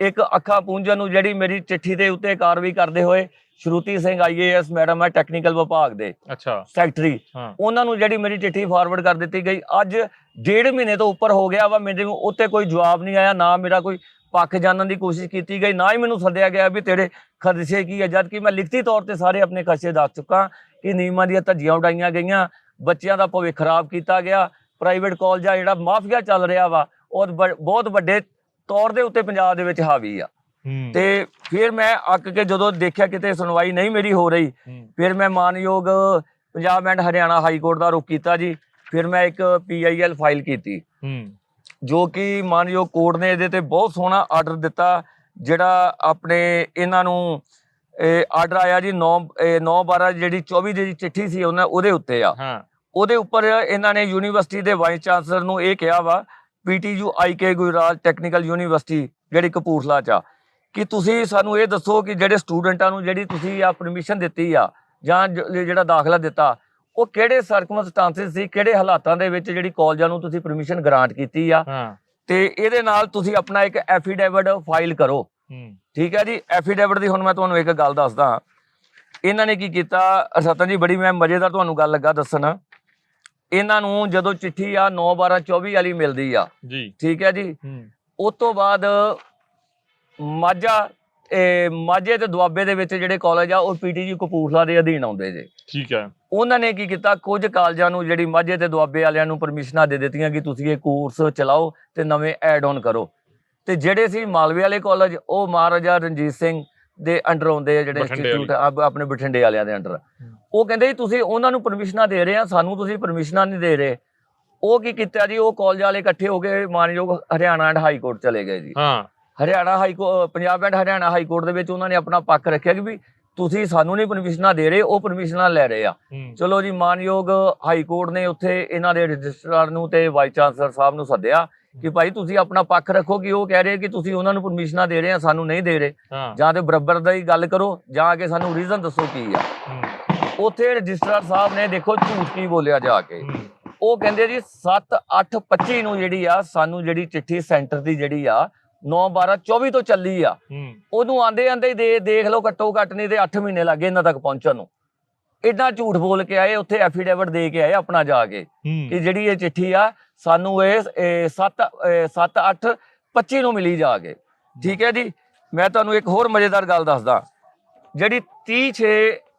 ਇੱਕ ਅੱਖਾਂ ਪੂੰਝਣ ਨੂੰ ਜਿਹੜੀ ਮੇਰੀ ਚਿੱਠੀ ਦੇ ਉੱਤੇ ਕਾਰਵਾਈ ਕਰਦੇ ਹੋਏ ਸ਼ਰੂਤੀ ਸਿੰਘ ਆਈਏਐਸ ਮੈਡਮ ਹੈ ਟੈਕਨੀਕਲ ਵਿਭਾਗ ਦੇ। ਅੱਛਾ। ਸੈਕਟਰੀ ਉਹਨਾਂ ਨੂੰ ਜਿਹੜੀ ਮੇਰੀ ਚਿੱਠੀ ਫਾਰਵਰਡ ਕਰ ਦਿੱਤੀ ਗਈ। ਅੱਜ ਡੇਢ ਮਹੀਨੇ ਤੋਂ ਉੱਪਰ ਹੋ ਗਿਆ ਵਾ ਮੇਰੇ ਨੂੰ ਉੱਤੇ ਕੋਈ ਜਵਾਬ ਨਹੀਂ ਆਇਆ ਨਾ ਮੇਰਾ ਕੋਈ ਪੱਖ ਜਾਣਨ ਦੀ ਕੋਸ਼ਿਸ਼ ਕੀਤੀ ਗਈ ਨਾ ਹੀ ਮੈਨੂੰ ਸੱਦਿਆ ਗਿਆ ਵੀ ਤੇਰੇ ਖਦਸ਼ੇ ਕੀ ਹੈ ਜਦ ਕਿ ਮੈਂ ਲਿਖਤੀ ਤੌਰ ਤੇ ਸਾਰੇ ਆਪਣੇ ਖਦਸ਼ੇ ਦੱਸ ਚੁੱਕਾ ਕਿ ਨਿਯਮਾਂ ਦੀਆਂ ਧੱਜੀਆਂ ਉਡਾਈਆਂ ਗਈਆਂ ਬੱਚਿਆਂ ਦਾ ਭਵਿੱਖ ਖਰਾਬ ਕੀਤਾ ਗਿਆ ਪ੍ਰਾਈਵੇਟ ਕਾਲਜਾਂ ਜਿਹੜਾ ਮਾਫੀਆ ਚੱਲ ਰਿਹਾ ਵਾ ਉਹ ਬ- ਬਹੁਤ ਵੱਡੇ ਤੌਰ ਦੇ ਉੱਤੇ ਪੰਜਾਬ ਦੇ ਵਿੱਚ ਹਾਵੀ ਆ। ਤੇ ਫਿਰ ਮੈਂ ਅੱਕ ਕੇ ਜਦੋਂ ਦੇਖਿਆ ਕਿਤੇ ਸੁਣਵਾਈ ਨਹੀਂ ਮੇਰੀ ਹੋ ਰਹੀ ਫਿਰ ਮੈਂ ਮਾਨਯੋਗ Punjab and Haryana high court ਦਾ ਰੁਖ ਕੀਤਾ ਜੀ ਫਿਰ ਮੈਂ ਇੱਕ ਪੀਆਈਐਲ ਫਾਈਲ ਕੀਤੀ। ਜੋ ਕਿ ਮਾਨਯੋਗ ਕੋਰਟ ਨੇ ਇਹਦੇ ਤੇ ਬਹੁਤ ਸੋਹਣਾ ਆਰਡਰ ਦਿੱਤਾ ਜਿਹੜਾ ਆਪਣੇ ਇਹਨਾਂ ਨੂੰ ਆਰਡਰ ਆਇਆ ਜੀ 9 9 12 ਜਿਹੜੀ 24 ਦੀ ਚਿੱਠੀ ਸੀ ਉਹਨਾਂ ਉਹਦੇ ਉੱਤੇ ਆ। ਉਹਦੇ ਉੱਪਰ ਇਹਨਾਂ ਨੇ ਯੂਨੀਵਰਸਿਟੀ ਦੇ ਵਾਈਸ ਚਾਂਸਲਰ ਨੂੰ ਇਹ ਕਿਹਾ ਵਾ PTU IK Gujral technical university ਜਿਹੜੀ ਕਪੂਰਥਲਾ ਚ ਆ। ਕਿ ਤੁਸੀਂ ਸਾਨੂੰ ਇਹ ਦੱਸੋ ਕਿ ਜਿਹੜੇ ਸਟੂਡੈਂਟਾਂ ਨੂੰ ਜਿਹੜੀ ਤੁਸੀਂ ਆ ਪਰਮਿਸ਼ਨ ਦਿੱਤੀ ਆ ਜਾਂ ਜਿਹੜਾ ਦਾਖਲਾ ਦਿੱਤਾ ਉਹ ਕਿਹੜੇ ਸਰਕਮਸਟੈਂਸਸ ਸੀ ਕਿਹੜੇ ਹਾਲਾਤਾਂ ਦੇ ਵਿੱਚ ਜਿਹੜੀ ਕਾਲਜਾਂ ਨੂੰ ਤੁਸੀਂ ਪਰਮਿਸ਼ਨ ਗ੍ਰਾਂਟ ਕੀਤੀ ਆ? ਤੇ ਇਹਦੇ ਨਾਲ ਤੁਸੀਂ ਆਪਣਾ ਇੱਕ ਐਫੀਡੇਵਿਟ ਫਾਈਲ ਕਰੋ। ਠੀਕ ਹੈ ਜੀ? ਐਫੀਡੇਵਿਟ ਦੀ ਹੁਣ ਮੈਂ ਤੁਹਾਨੂੰ ਇੱਕ ਗੱਲ ਦੱਸਦਾ। ਇਹਨਾਂ ਨੇ ਕੀ ਕੀਤਾ? ਸਤਨ ਜੀ ਬੜੀ ਮੈਂ ਮਜ਼ੇਦਾਰ ਤੁਹਾਨੂੰ ਗੱਲ ਲੱਗਾ ਦੱਸਣ। ਇਹਨਾਂ ਨੂੰ ਜਦੋਂ ਚਿੱਠੀ ਆ 9 12 24 ਵਾਲੀ ਮਿਲਦੀ ਆ। ਜੀ। ਠੀਕ ਹੈ ਜੀ? ਉਸ ਤੋਂ ਬਾਅਦ ਮਾਝਾ ਇਹ ਮਾਝੇ ਤੇ ਦੁਆਬੇ ਦੇ ਵਿੱਚ ਜਿਹੜੇ ਕਾਲਜ ਆ ਉਹ ਪੀਟੀਜੀ ਕਪੂਰਥਲਾ ਦੇ ਅਧੀਨ ਆਉਂਦੇ ਜੇ। ਠੀਕ ਹੈ। ਉਹਨਾਂ ਨੇ ਕੀ ਕੀਤਾ? ਕੁਝ ਕਾਲਜਾਂ ਨੂੰ ਜਿਹੜੀ ਮਾਝੇ ਤੇ ਦੁਆਬੇ ਵਾਲਿਆਂ ਨੂੰ ਪਰਮਿਸ਼ਨਾਂ ਦੇ ਦਿੱਤੀਆਂ ਕਿ ਤੁਸੀਂ ਇਹ ਕੋਰਸ ਚਲਾਓ ਤੇ ਨਵੇਂ ਐਡ ਆਨ ਕਰੋ। ਤੇ ਜਿਹੜੇ ਸੀ ਮਾਲਵੇ ਵਾਲੇ ਕਾਲਜ ਉਹ ਮਹਾਰਾਜਾ ਰਣਜੀਤ ਸਿੰਘ ਦੇ ਅੰਡਰ ਆਉਂਦੇ ਆ ਜਿਹੜੇ ਇੰਸਟੀਚਿਊਟ ਆਪਣੇ ਬਠਿੰਡੇ ਵਾਲਿਆਂ ਦੇ ਅੰਡਰ ਉਹ ਕਹਿੰਦੇ ਜੀ ਤੁਸੀਂ ਉਹਨਾਂ ਨੂੰ ਪਰਮਿਸ਼ਨਾਂ ਦੇ ਰਹੇ ਆ ਸਾਨੂੰ ਤੁਸੀਂ ਪਰਮਿਸ਼ਨਾਂ ਨਹੀਂ ਦੇ ਰਹੇ। ਉਹ ਕੀ ਕੀਤਾ ਜੀ? ਉਹ ਕਾਲਜ ਵਾਲੇ ਇਕੱਠੇ ਹੋ ਕੇ ਮਾਨਯੋਗ ਹਰਿਆਣਾ ਐਂਡ ਹਾਈ ਕੋਰਟ ਚਲੇ ਗਏ ਜੀ। ਹਾਂ। ਹਰਿਆਣਾ ਹਾਈ ਕੋ Punjab and Haryana high court ਦੇ ਵਿੱਚ ਉਹਨਾਂ ਨੇ ਆਪਣਾ ਪੱਖ ਰੱਖਿਆ ਕਿ ਵੀ ਤੁਸੀਂ ਸਾਨੂੰ ਨਹੀਂ ਪਰਮਿਸ਼ਨਾਂ ਦੇ ਰਹੇ ਉਹ ਪਰਮਿਸ਼ਨਾਂ ਲੈ ਰਹੇ ਆ। ਚਲੋ ਜੀ ਮਾਨਯੋਗ ਹਾਈ ਕੋਰਟ ਨੇ ਉੱਥੇ ਇਹਨਾਂ ਦੇ ਰਜਿਸਟਰਾਰ ਨੂੰ ਤੇ ਵਾਈਸ ਚਾਂਸਲਰ ਸਾਹਿਬ ਨੂੰ ਸੱਦਿਆ ਕਿ ਭਾਈ ਤੁਸੀਂ ਆਪਣਾ ਪੱਖ ਰੱਖੋ ਕਿ ਉਹ ਕਹਿ ਰਹੇ ਕਿ ਤੁਸੀਂ ਉਹਨਾਂ ਨੂੰ ਪਰਮਿਸ਼ਨਾਂ ਦੇ ਰਹੇ ਆ ਸਾਨੂੰ ਨਹੀਂ ਦੇ ਰਹੇ। ਜਾਂ ਤੇ ਬਰਾਬਰ ਦਾ ਹੀ ਗੱਲ ਕਰੋ ਜਾਂ ਕੇ ਸਾਨੂੰ ਰੀਜ਼ਨ ਦੱਸੋ ਕੀ ਆ। ਉੱਥੇ ਰਜਿਸਟਰਾਰ ਸਾਹਿਬ ਨੇ ਦੇਖੋ ਝੂਠ ਕੀ ਬੋਲਿਆ ਜਾ ਕੇ। ਉਹ ਕਹਿੰਦੇ ਜੀ 7 8 25 ਨੂੰ ਜਿਹੜੀ ਆ ਸਾਨੂੰ ਜਿਹੜੀ ਚਿੱਠੀ ਸੈਂਟਰ ਦੀ ਜਿਹੜੀ ਆ 9 12 24 ਤੋਂ ਚੱਲੀ ਆ। ਉਹਨੂੰ ਆਂਦੇ ਆਂਦੇ ਦੇ ਦੇਖ ਲਓ ਘੱਟੋ ਘੱਟ ਨਹੀਂ ਤੇ 8 ਮਹੀਨੇ ਲੱਗੇ ਇਹਨਾਂ ਤੱਕ ਪਹੁੰਚਣ ਨੂੰ। ਇਦਾਂ ਝੂਠ ਬੋਲ ਕੇ ਆਏ ਉੱਥੇ ਐਫੀਡੇਵਿਟ ਦੇ ਕੇ ਆਏ ਆਪਣਾ ਜਾ ਕੇ ਹੂੰ। ਕਿ ਜਿਹੜੀ ਇਹ ਚਿੱਠੀ ਆ ਸਾਨੂੰ ਇਹ 7 7 8 25 ਨੂੰ ਮਿਲੀ ਜਾ ਕੇ। ਠੀਕ ਹੈ ਜੀ? ਮੈਂ ਤੁਹਾਨੂੰ ਇੱਕ ਹੋਰ ਮਜ਼ੇਦਾਰ ਗੱਲ ਦੱਸਦਾ। ਜਿਹੜੀ 30 6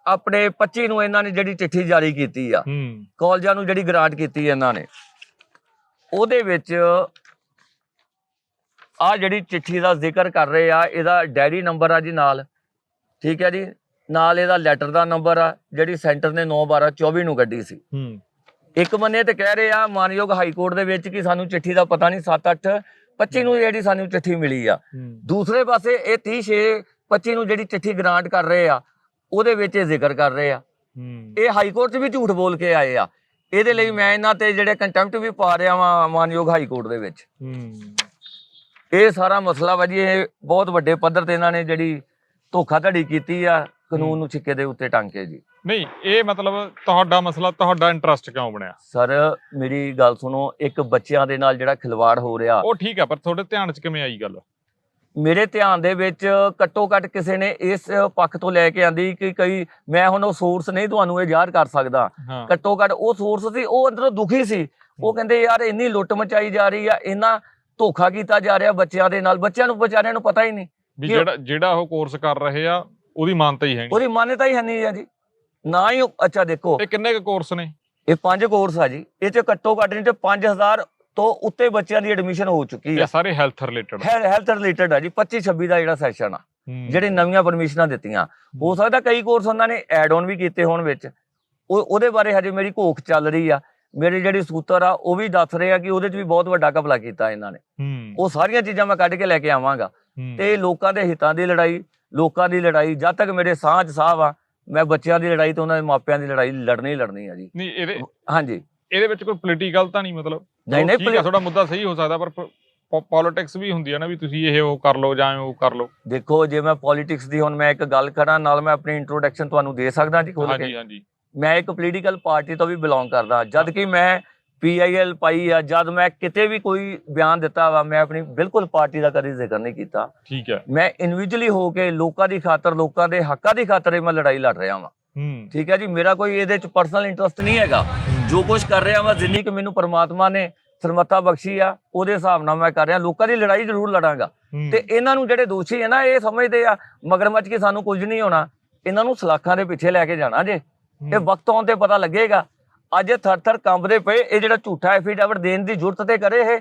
ਆਪਣੇ 25 ਨੂੰ ਇਹਨਾਂ ਨੇ ਜਿਹੜੀ ਚਿੱਠੀ ਜਾਰੀ ਕੀਤੀ ਆ ਕਾਲਜਾਂ ਨੂੰ ਜਿਹੜੀ ਗ੍ਰਾਂਟ ਕੀਤੀ ਇਹਨਾਂ ਨੇ ਉਹਦੇ ਵਿੱਚ ਆ ਜਿਹੜੀ ਚਿੱਠੀ ਦਾ ਜ਼ਿਕਰ ਕਰ ਰਹੇ ਆ ਇਹਦਾ ਡੈਰੀ ਨੰਬਰ ਆ ਜੀ ਨਾਲ। ਠੀਕ ਹੈ ਜੀ? ਨਾਲ ਇਹਦਾ ਲੈਟਰ ਦਾ ਨੰਬਰ ਆ ਜਿਹੜੀ ਸੈਂਟਰ ਨੇ 9 12 24 ਨੂੰ ਕੱਢੀ ਸੀ। ਹੂੰ। ਇੱਕ ਬੰਨੇ ਤੇ ਕਹਿ ਰਹੇ ਆ ਮਾਨਯੋਗ ਹਾਈ ਕੋਰਟ ਦੇ ਵਿੱਚ ਕਿ ਸਾਨੂੰ ਚਿੱਠੀ ਦਾ ਪਤਾ ਨਹੀਂ 7 8 25 ਨੂੰ ਜਿਹੜੀ ਸਾਨੂੰ ਚਿੱਠੀ ਮਿਲੀ ਆ। ਦੂਸਰੇ ਪਾਸੇ ਇਹ 30 6 25 ਨੂੰ ਜਿਹੜੀ ਚਿੱਠੀ ਗ੍ਰਾਂਟ ਕਰ ਰਹੇ ਆ ਉਹਦੇ ਵਿੱਚ ਇਹ ਜ਼ਿਕਰ ਕਰ ਰਹੇ ਆ। ਇਹ ਹਾਈ ਕੋਰਟ 'ਚ ਵੀ ਝੂਠ ਬੋਲ ਕੇ ਆਏ ਆ। ਇਹਦੇ ਲਈ ਮੈਂ ਇਹਨਾਂ ਤੇ ਜਿਹੜੇ ਕੰਟੈਂਪਟ ਵੀ ਪਾ ਰਿਹਾ ਵਾਂ ਮਾਨਯੋਗ ਹਾਈ ਕੋਰਟ ਦੇ ਵਿੱਚ। ਹੂੰ। ਇਹ ਸਾਰਾ ਮਸਲਾ ਵਾ ਜੀ ਇਹ ਬਹੁਤ ਵੱਡੇ ਪੱਧਰ ਤੇ ਇਹਨਾਂ ਨੇ ਜਿਹੜੀ ਧੋਖਾਧੜੀ ਕੀਤੀ ਆ ਕਾਨੂੰਨ ਨੂੰ ਛਿੱਕੇ ਦੇ ਉੱਤੇ ਟੰਗ ਕੇ ਜੀ। ਨਹੀਂ ਇਹ ਮਤਲਬ ਤੁਹਾਡਾ ਮਸਲਾ ਤੁਹਾਡਾ ਇੰਟਰਸਟ ਕਿਉਂ ਬਣਿਆ? ਸਰ ਮੇਰੀ ਗੱਲ ਸੁਣੋ ਇੱਕ ਬੱਚਿਆਂ ਦੇ ਨਾਲ ਜਿਹੜਾ ਖਿਲਵਾੜ ਹੋ ਰਿਹਾ। ਉਹ ਠੀਕ ਹੈ ਪਰ ਤੁਹਾਡੇ ਧਿਆਨ 'ਚ ਕਿਵੇਂ ਆਈ ਗੱਲ? ਮੇਰੇ ਧਿਆਨ ਦੇ ਵਿੱਚ ਘੱਟੋ ਘੱਟ ਕਿਸੇ ਨੇ ਇਸ ਪੱਖ ਤੋਂ ਲੈ ਕੇ ਆਂਦੀ ਕਿ ਕਈ ਮੈਂ ਹੁਣ ਉਹ ਸੋਰਸ ਨਹੀਂ ਤੁਹਾਨੂੰ ਇਹ ਜ਼ਾਹਰ ਕਰ ਸਕਦਾ। ਘੱਟੋ ਘੱਟ ਉਹ ਸੋਰਸ ਸੀ ਉਹ ਅੰਦਰੋਂ ਦੁਖੀ ਸੀ। ਉਹ ਕਹਿੰਦੇ ਯਾਰ ਇੰਨੀ ਲੁੱਟ ਮਚਾਈ ਜਾ ਰਹੀ ਆ ਇੰਨਾ ਧੋਖਾ ਕੀਤਾ ਜਾ ਰਿਹਾ ਬੱਚਿਆਂ ਦੇ ਨਾਲ। ਬੱਚਿਆਂ ਨੂੰ ਵਿਚਾਰਿਆਂ ਨੂੰ ਪਤਾ ਹੀ ਨਹੀਂ ਵੀ ਜਿਹੜਾ ਜਿਹੜਾ ਉਹ ਕੋਰਸ ਕਰ ਰਹੇ ਆ ਉਹਦੀ ਮਾਨਤਾ ਹੀ ਹੈ ਨਹੀਂ। ਉਹਦੀ ਮਾਨਤਾ ਹੀ ਹੈ ਨਹੀਂ ਜੀ। ਨਾ ਹੀ ਅੱਛਾ ਦੇਖੋ। ਇਹ ਕਿੰਨੇ ਕੁ ਕੋਰਸ ਨੇ? ਇਹ ਪੰਜ ਕੋਰਸ ਆ ਜੀ। ਇਹ ਚ ਘੱਟੋ ਘੱਟ ਨਹੀਂ ਤੇ 5000 ਤੋਂ ਉੱਤੇ ਬੱਚਿਆਂ ਦੀ ਐਡਮਿਸ਼ਨ ਹੋ ਚੁੱਕੀ ਇਹ ਆ ਸਾਰੇ ਹੈਲਥ ਰਿਲੇਟਡ ਹੈਲਥ ਰਿਲੇਟਡ ਆ ਜੀ। 25 26 ਦਾ ਜਿਹੜਾ ਸੈਸ਼ਨ ਆ ਜਿਹੜੇ ਨਵੀਆਂ ਪਰਮਿਸ਼ਨਾਂ ਦਿੱਤੀਆਂ। ਹੋ ਸਕਦਾ ਕਈ ਕੋਰਸ ਉਹਨਾਂ ਨੇ ਐਡ ਆਨ ਵੀ ਕੀਤੇ ਹੋਣ ਵਿੱਚ। ਉਹ ਉਹਦੇ ਬਾਰੇ ਹਜੇ ਮੇਰੀ ਘੋਖ ਚੱਲ ਰਹੀ ਆ। ਮੇਰੇ ਜਿਹੜੇ ਸੂਤਰ ਆ ਉਹ ਵੀ ਦੱਸ ਰਹੇ ਆ ਕਿ ਉਹਦੇ 'ਚ ਵੀ ਬਹੁਤ ਵੱਡਾ ਘਪਲਾ ਕੀਤਾ ਇਹਨਾਂ ਨੇ। ਉਹ ਸਾਰੀਆਂ ਚੀਜ਼ਾਂ ਮੈਂ ਕੱਢ ਕੇ ਲੈ ਕੇ ਆਵਾਂਗਾ। ਤੇ ਲੋਕਾਂ ਦੇ ਹਿੱਤਾਂ ਦੀ ਲੜਾਈ ਲੋਕਾਂ ਦੀ ਲੜਾਈ ਜਦ ਤੱਕ ਮੇਰੇ ਸਾਹ 'ਚ ਸਾਹ ਆ ਮੈਂ ਬੱਚਿਆਂ ਦੀ ਲੜਾਈ ਤੇ ਉਹਨਾਂ ਦੇ ਮਾਪਿਆਂ ਦੀ ਲੜਾਈ ਲੜਨੀ ਹੀ ਲੜਨੀ ਆ ਜੀ। ਨਹੀਂ ਇਹਦੇ ਹਾਂਜੀ। ਇਹਦੇ ਵਿੱਚ ਕੋਈ ਪੋਲੀਟੀਕਲ ਤਾਂ ਨਹੀਂ ਮਤਲਬ? ਨਹੀਂ ਨਹੀਂ ਤੁਹਾਡਾ ਮੁੱਦਾ ਸਹੀ ਹੋ ਸਕਦਾ ਪਰ ਪੋਲਿਟਿਕਸ ਵੀ ਹੁੰਦੀ ਹੈ ਨਾ ਵੀ ਤੁਸੀਂ ਇਹ ਉਹ ਕਰ ਲਓ ਜਾਂ ਉਹ ਕਰ ਲਓ। ਦੇਖੋ ਜੇ ਮੈਂ ਪੋਲਿਟਿਕਸ ਦੀ ਹੁਣ ਮੈਂ ਇੱਕ ਗੱਲ ਕਰਾਂ ਨਾਲ ਮੈਂ ਆਪਣੀ ਇੰਟਰੋਡਕਸ਼ਨ ਤੁਹਾਨੂੰ ਦੇ ਸਕਦਾ ਜੀ ਖੋਲ ਕੇ। ਹਾਂਜੀ ਹਾਂਜੀ। ਮੈਂ ਇੱਕ ਪੋਲੀਟੀਕਲ ਪਾਰਟੀ ਤੋਂ ਵੀ ਬਿਲੋਂਗ ਕਰਦਾ। ਜਦ ਕਿ ਮੈਂ ਪੀਆਈਐਲ ਪਾਈ ਆ ਜਦ ਮੈਂ ਕਿਤੇ ਵੀ ਕੋਈ ਬਿਆਨ ਦਿੱਤਾ ਵਾ ਮੈਂ ਆਪਣੀ ਬਿਲਕੁਲ ਪਾਰਟੀ ਦਾ ਕਦੀ ਜ਼ਿਕਰ ਨਹੀਂ ਕੀਤਾ। ਠੀਕ ਹੈ। ਮੈਂ ਇਨਡੀਵਿਜੂਅਲੀ ਹੋ ਕੇ ਲੋਕਾਂ ਦੀ ਖਾਤਰ ਲੋਕਾਂ ਦੇ ਹੱਕਾਂ ਦੀ ਖਾਤਰ ਮੈਂ ਲੜਾਈ ਲੜ ਰਿਹਾ ਵਾਂ। ਠੀਕ ਹੈ ਜੀ? ਮੇਰਾ ਕੋਈ ਇਹਦੇ ਚ ਪਰਸਨਲ ਇੰਟਰਸਟ ਨਹੀਂ ਹੈਗਾ। ਜੋ ਕੁਝ ਕਰ ਰਿਹਾ ਵਾਂ ਜਿੰਨੀ ਕਿ ਮੈਨੂੰ ਪਰਮਾਤਮਾ ਨੇ ਸਰਮਤਾ ਬਖਸ਼ੀ ਆ ਉਹਦੇ ਹਿਸਾਬ ਨਾਲ ਮੈਂ ਕਰ ਰਿਹਾ। ਲੋਕਾਂ ਦੀ ਲੜਾਈ ਜ਼ਰੂਰ ਲੜਾਂਗਾ। ਤੇ ਇਹਨਾਂ ਨੂੰ ਜਿਹੜੇ ਦੋਸ਼ੀ ਹੈ ਨਾ ਇਹ ਸਮਝਦੇ ਆ ਮਗਰਮੱਛ ਕੇ ਸਾਨੂੰ ਕੁਝ ਨਹੀਂ ਹੋਣਾ। ਇਹਨਾਂ ਨੂੰ ਸਲਾਖਾਂ ਦੇ ਪਿੱਛੇ ਲੈ ਕੇ ਜਾਣਾ ਜੇ। ਇਹ ਵਕਤ ਆਉਣ ਤੇ ਪਤਾ ਲੱਗੇਗਾ। ਅੱਜ ਇਹ ਥਰ ਥਰ ਕੰਬਦੇ ਪਏ ਇਹ ਜਿਹੜਾ ਝੂਠਾ ਐਫੀਡੇਵਿਟ ਦੇਣ ਦੀ ਜ਼ਰੂਰਤ ਤੇ ਕਰੇ ਇਹ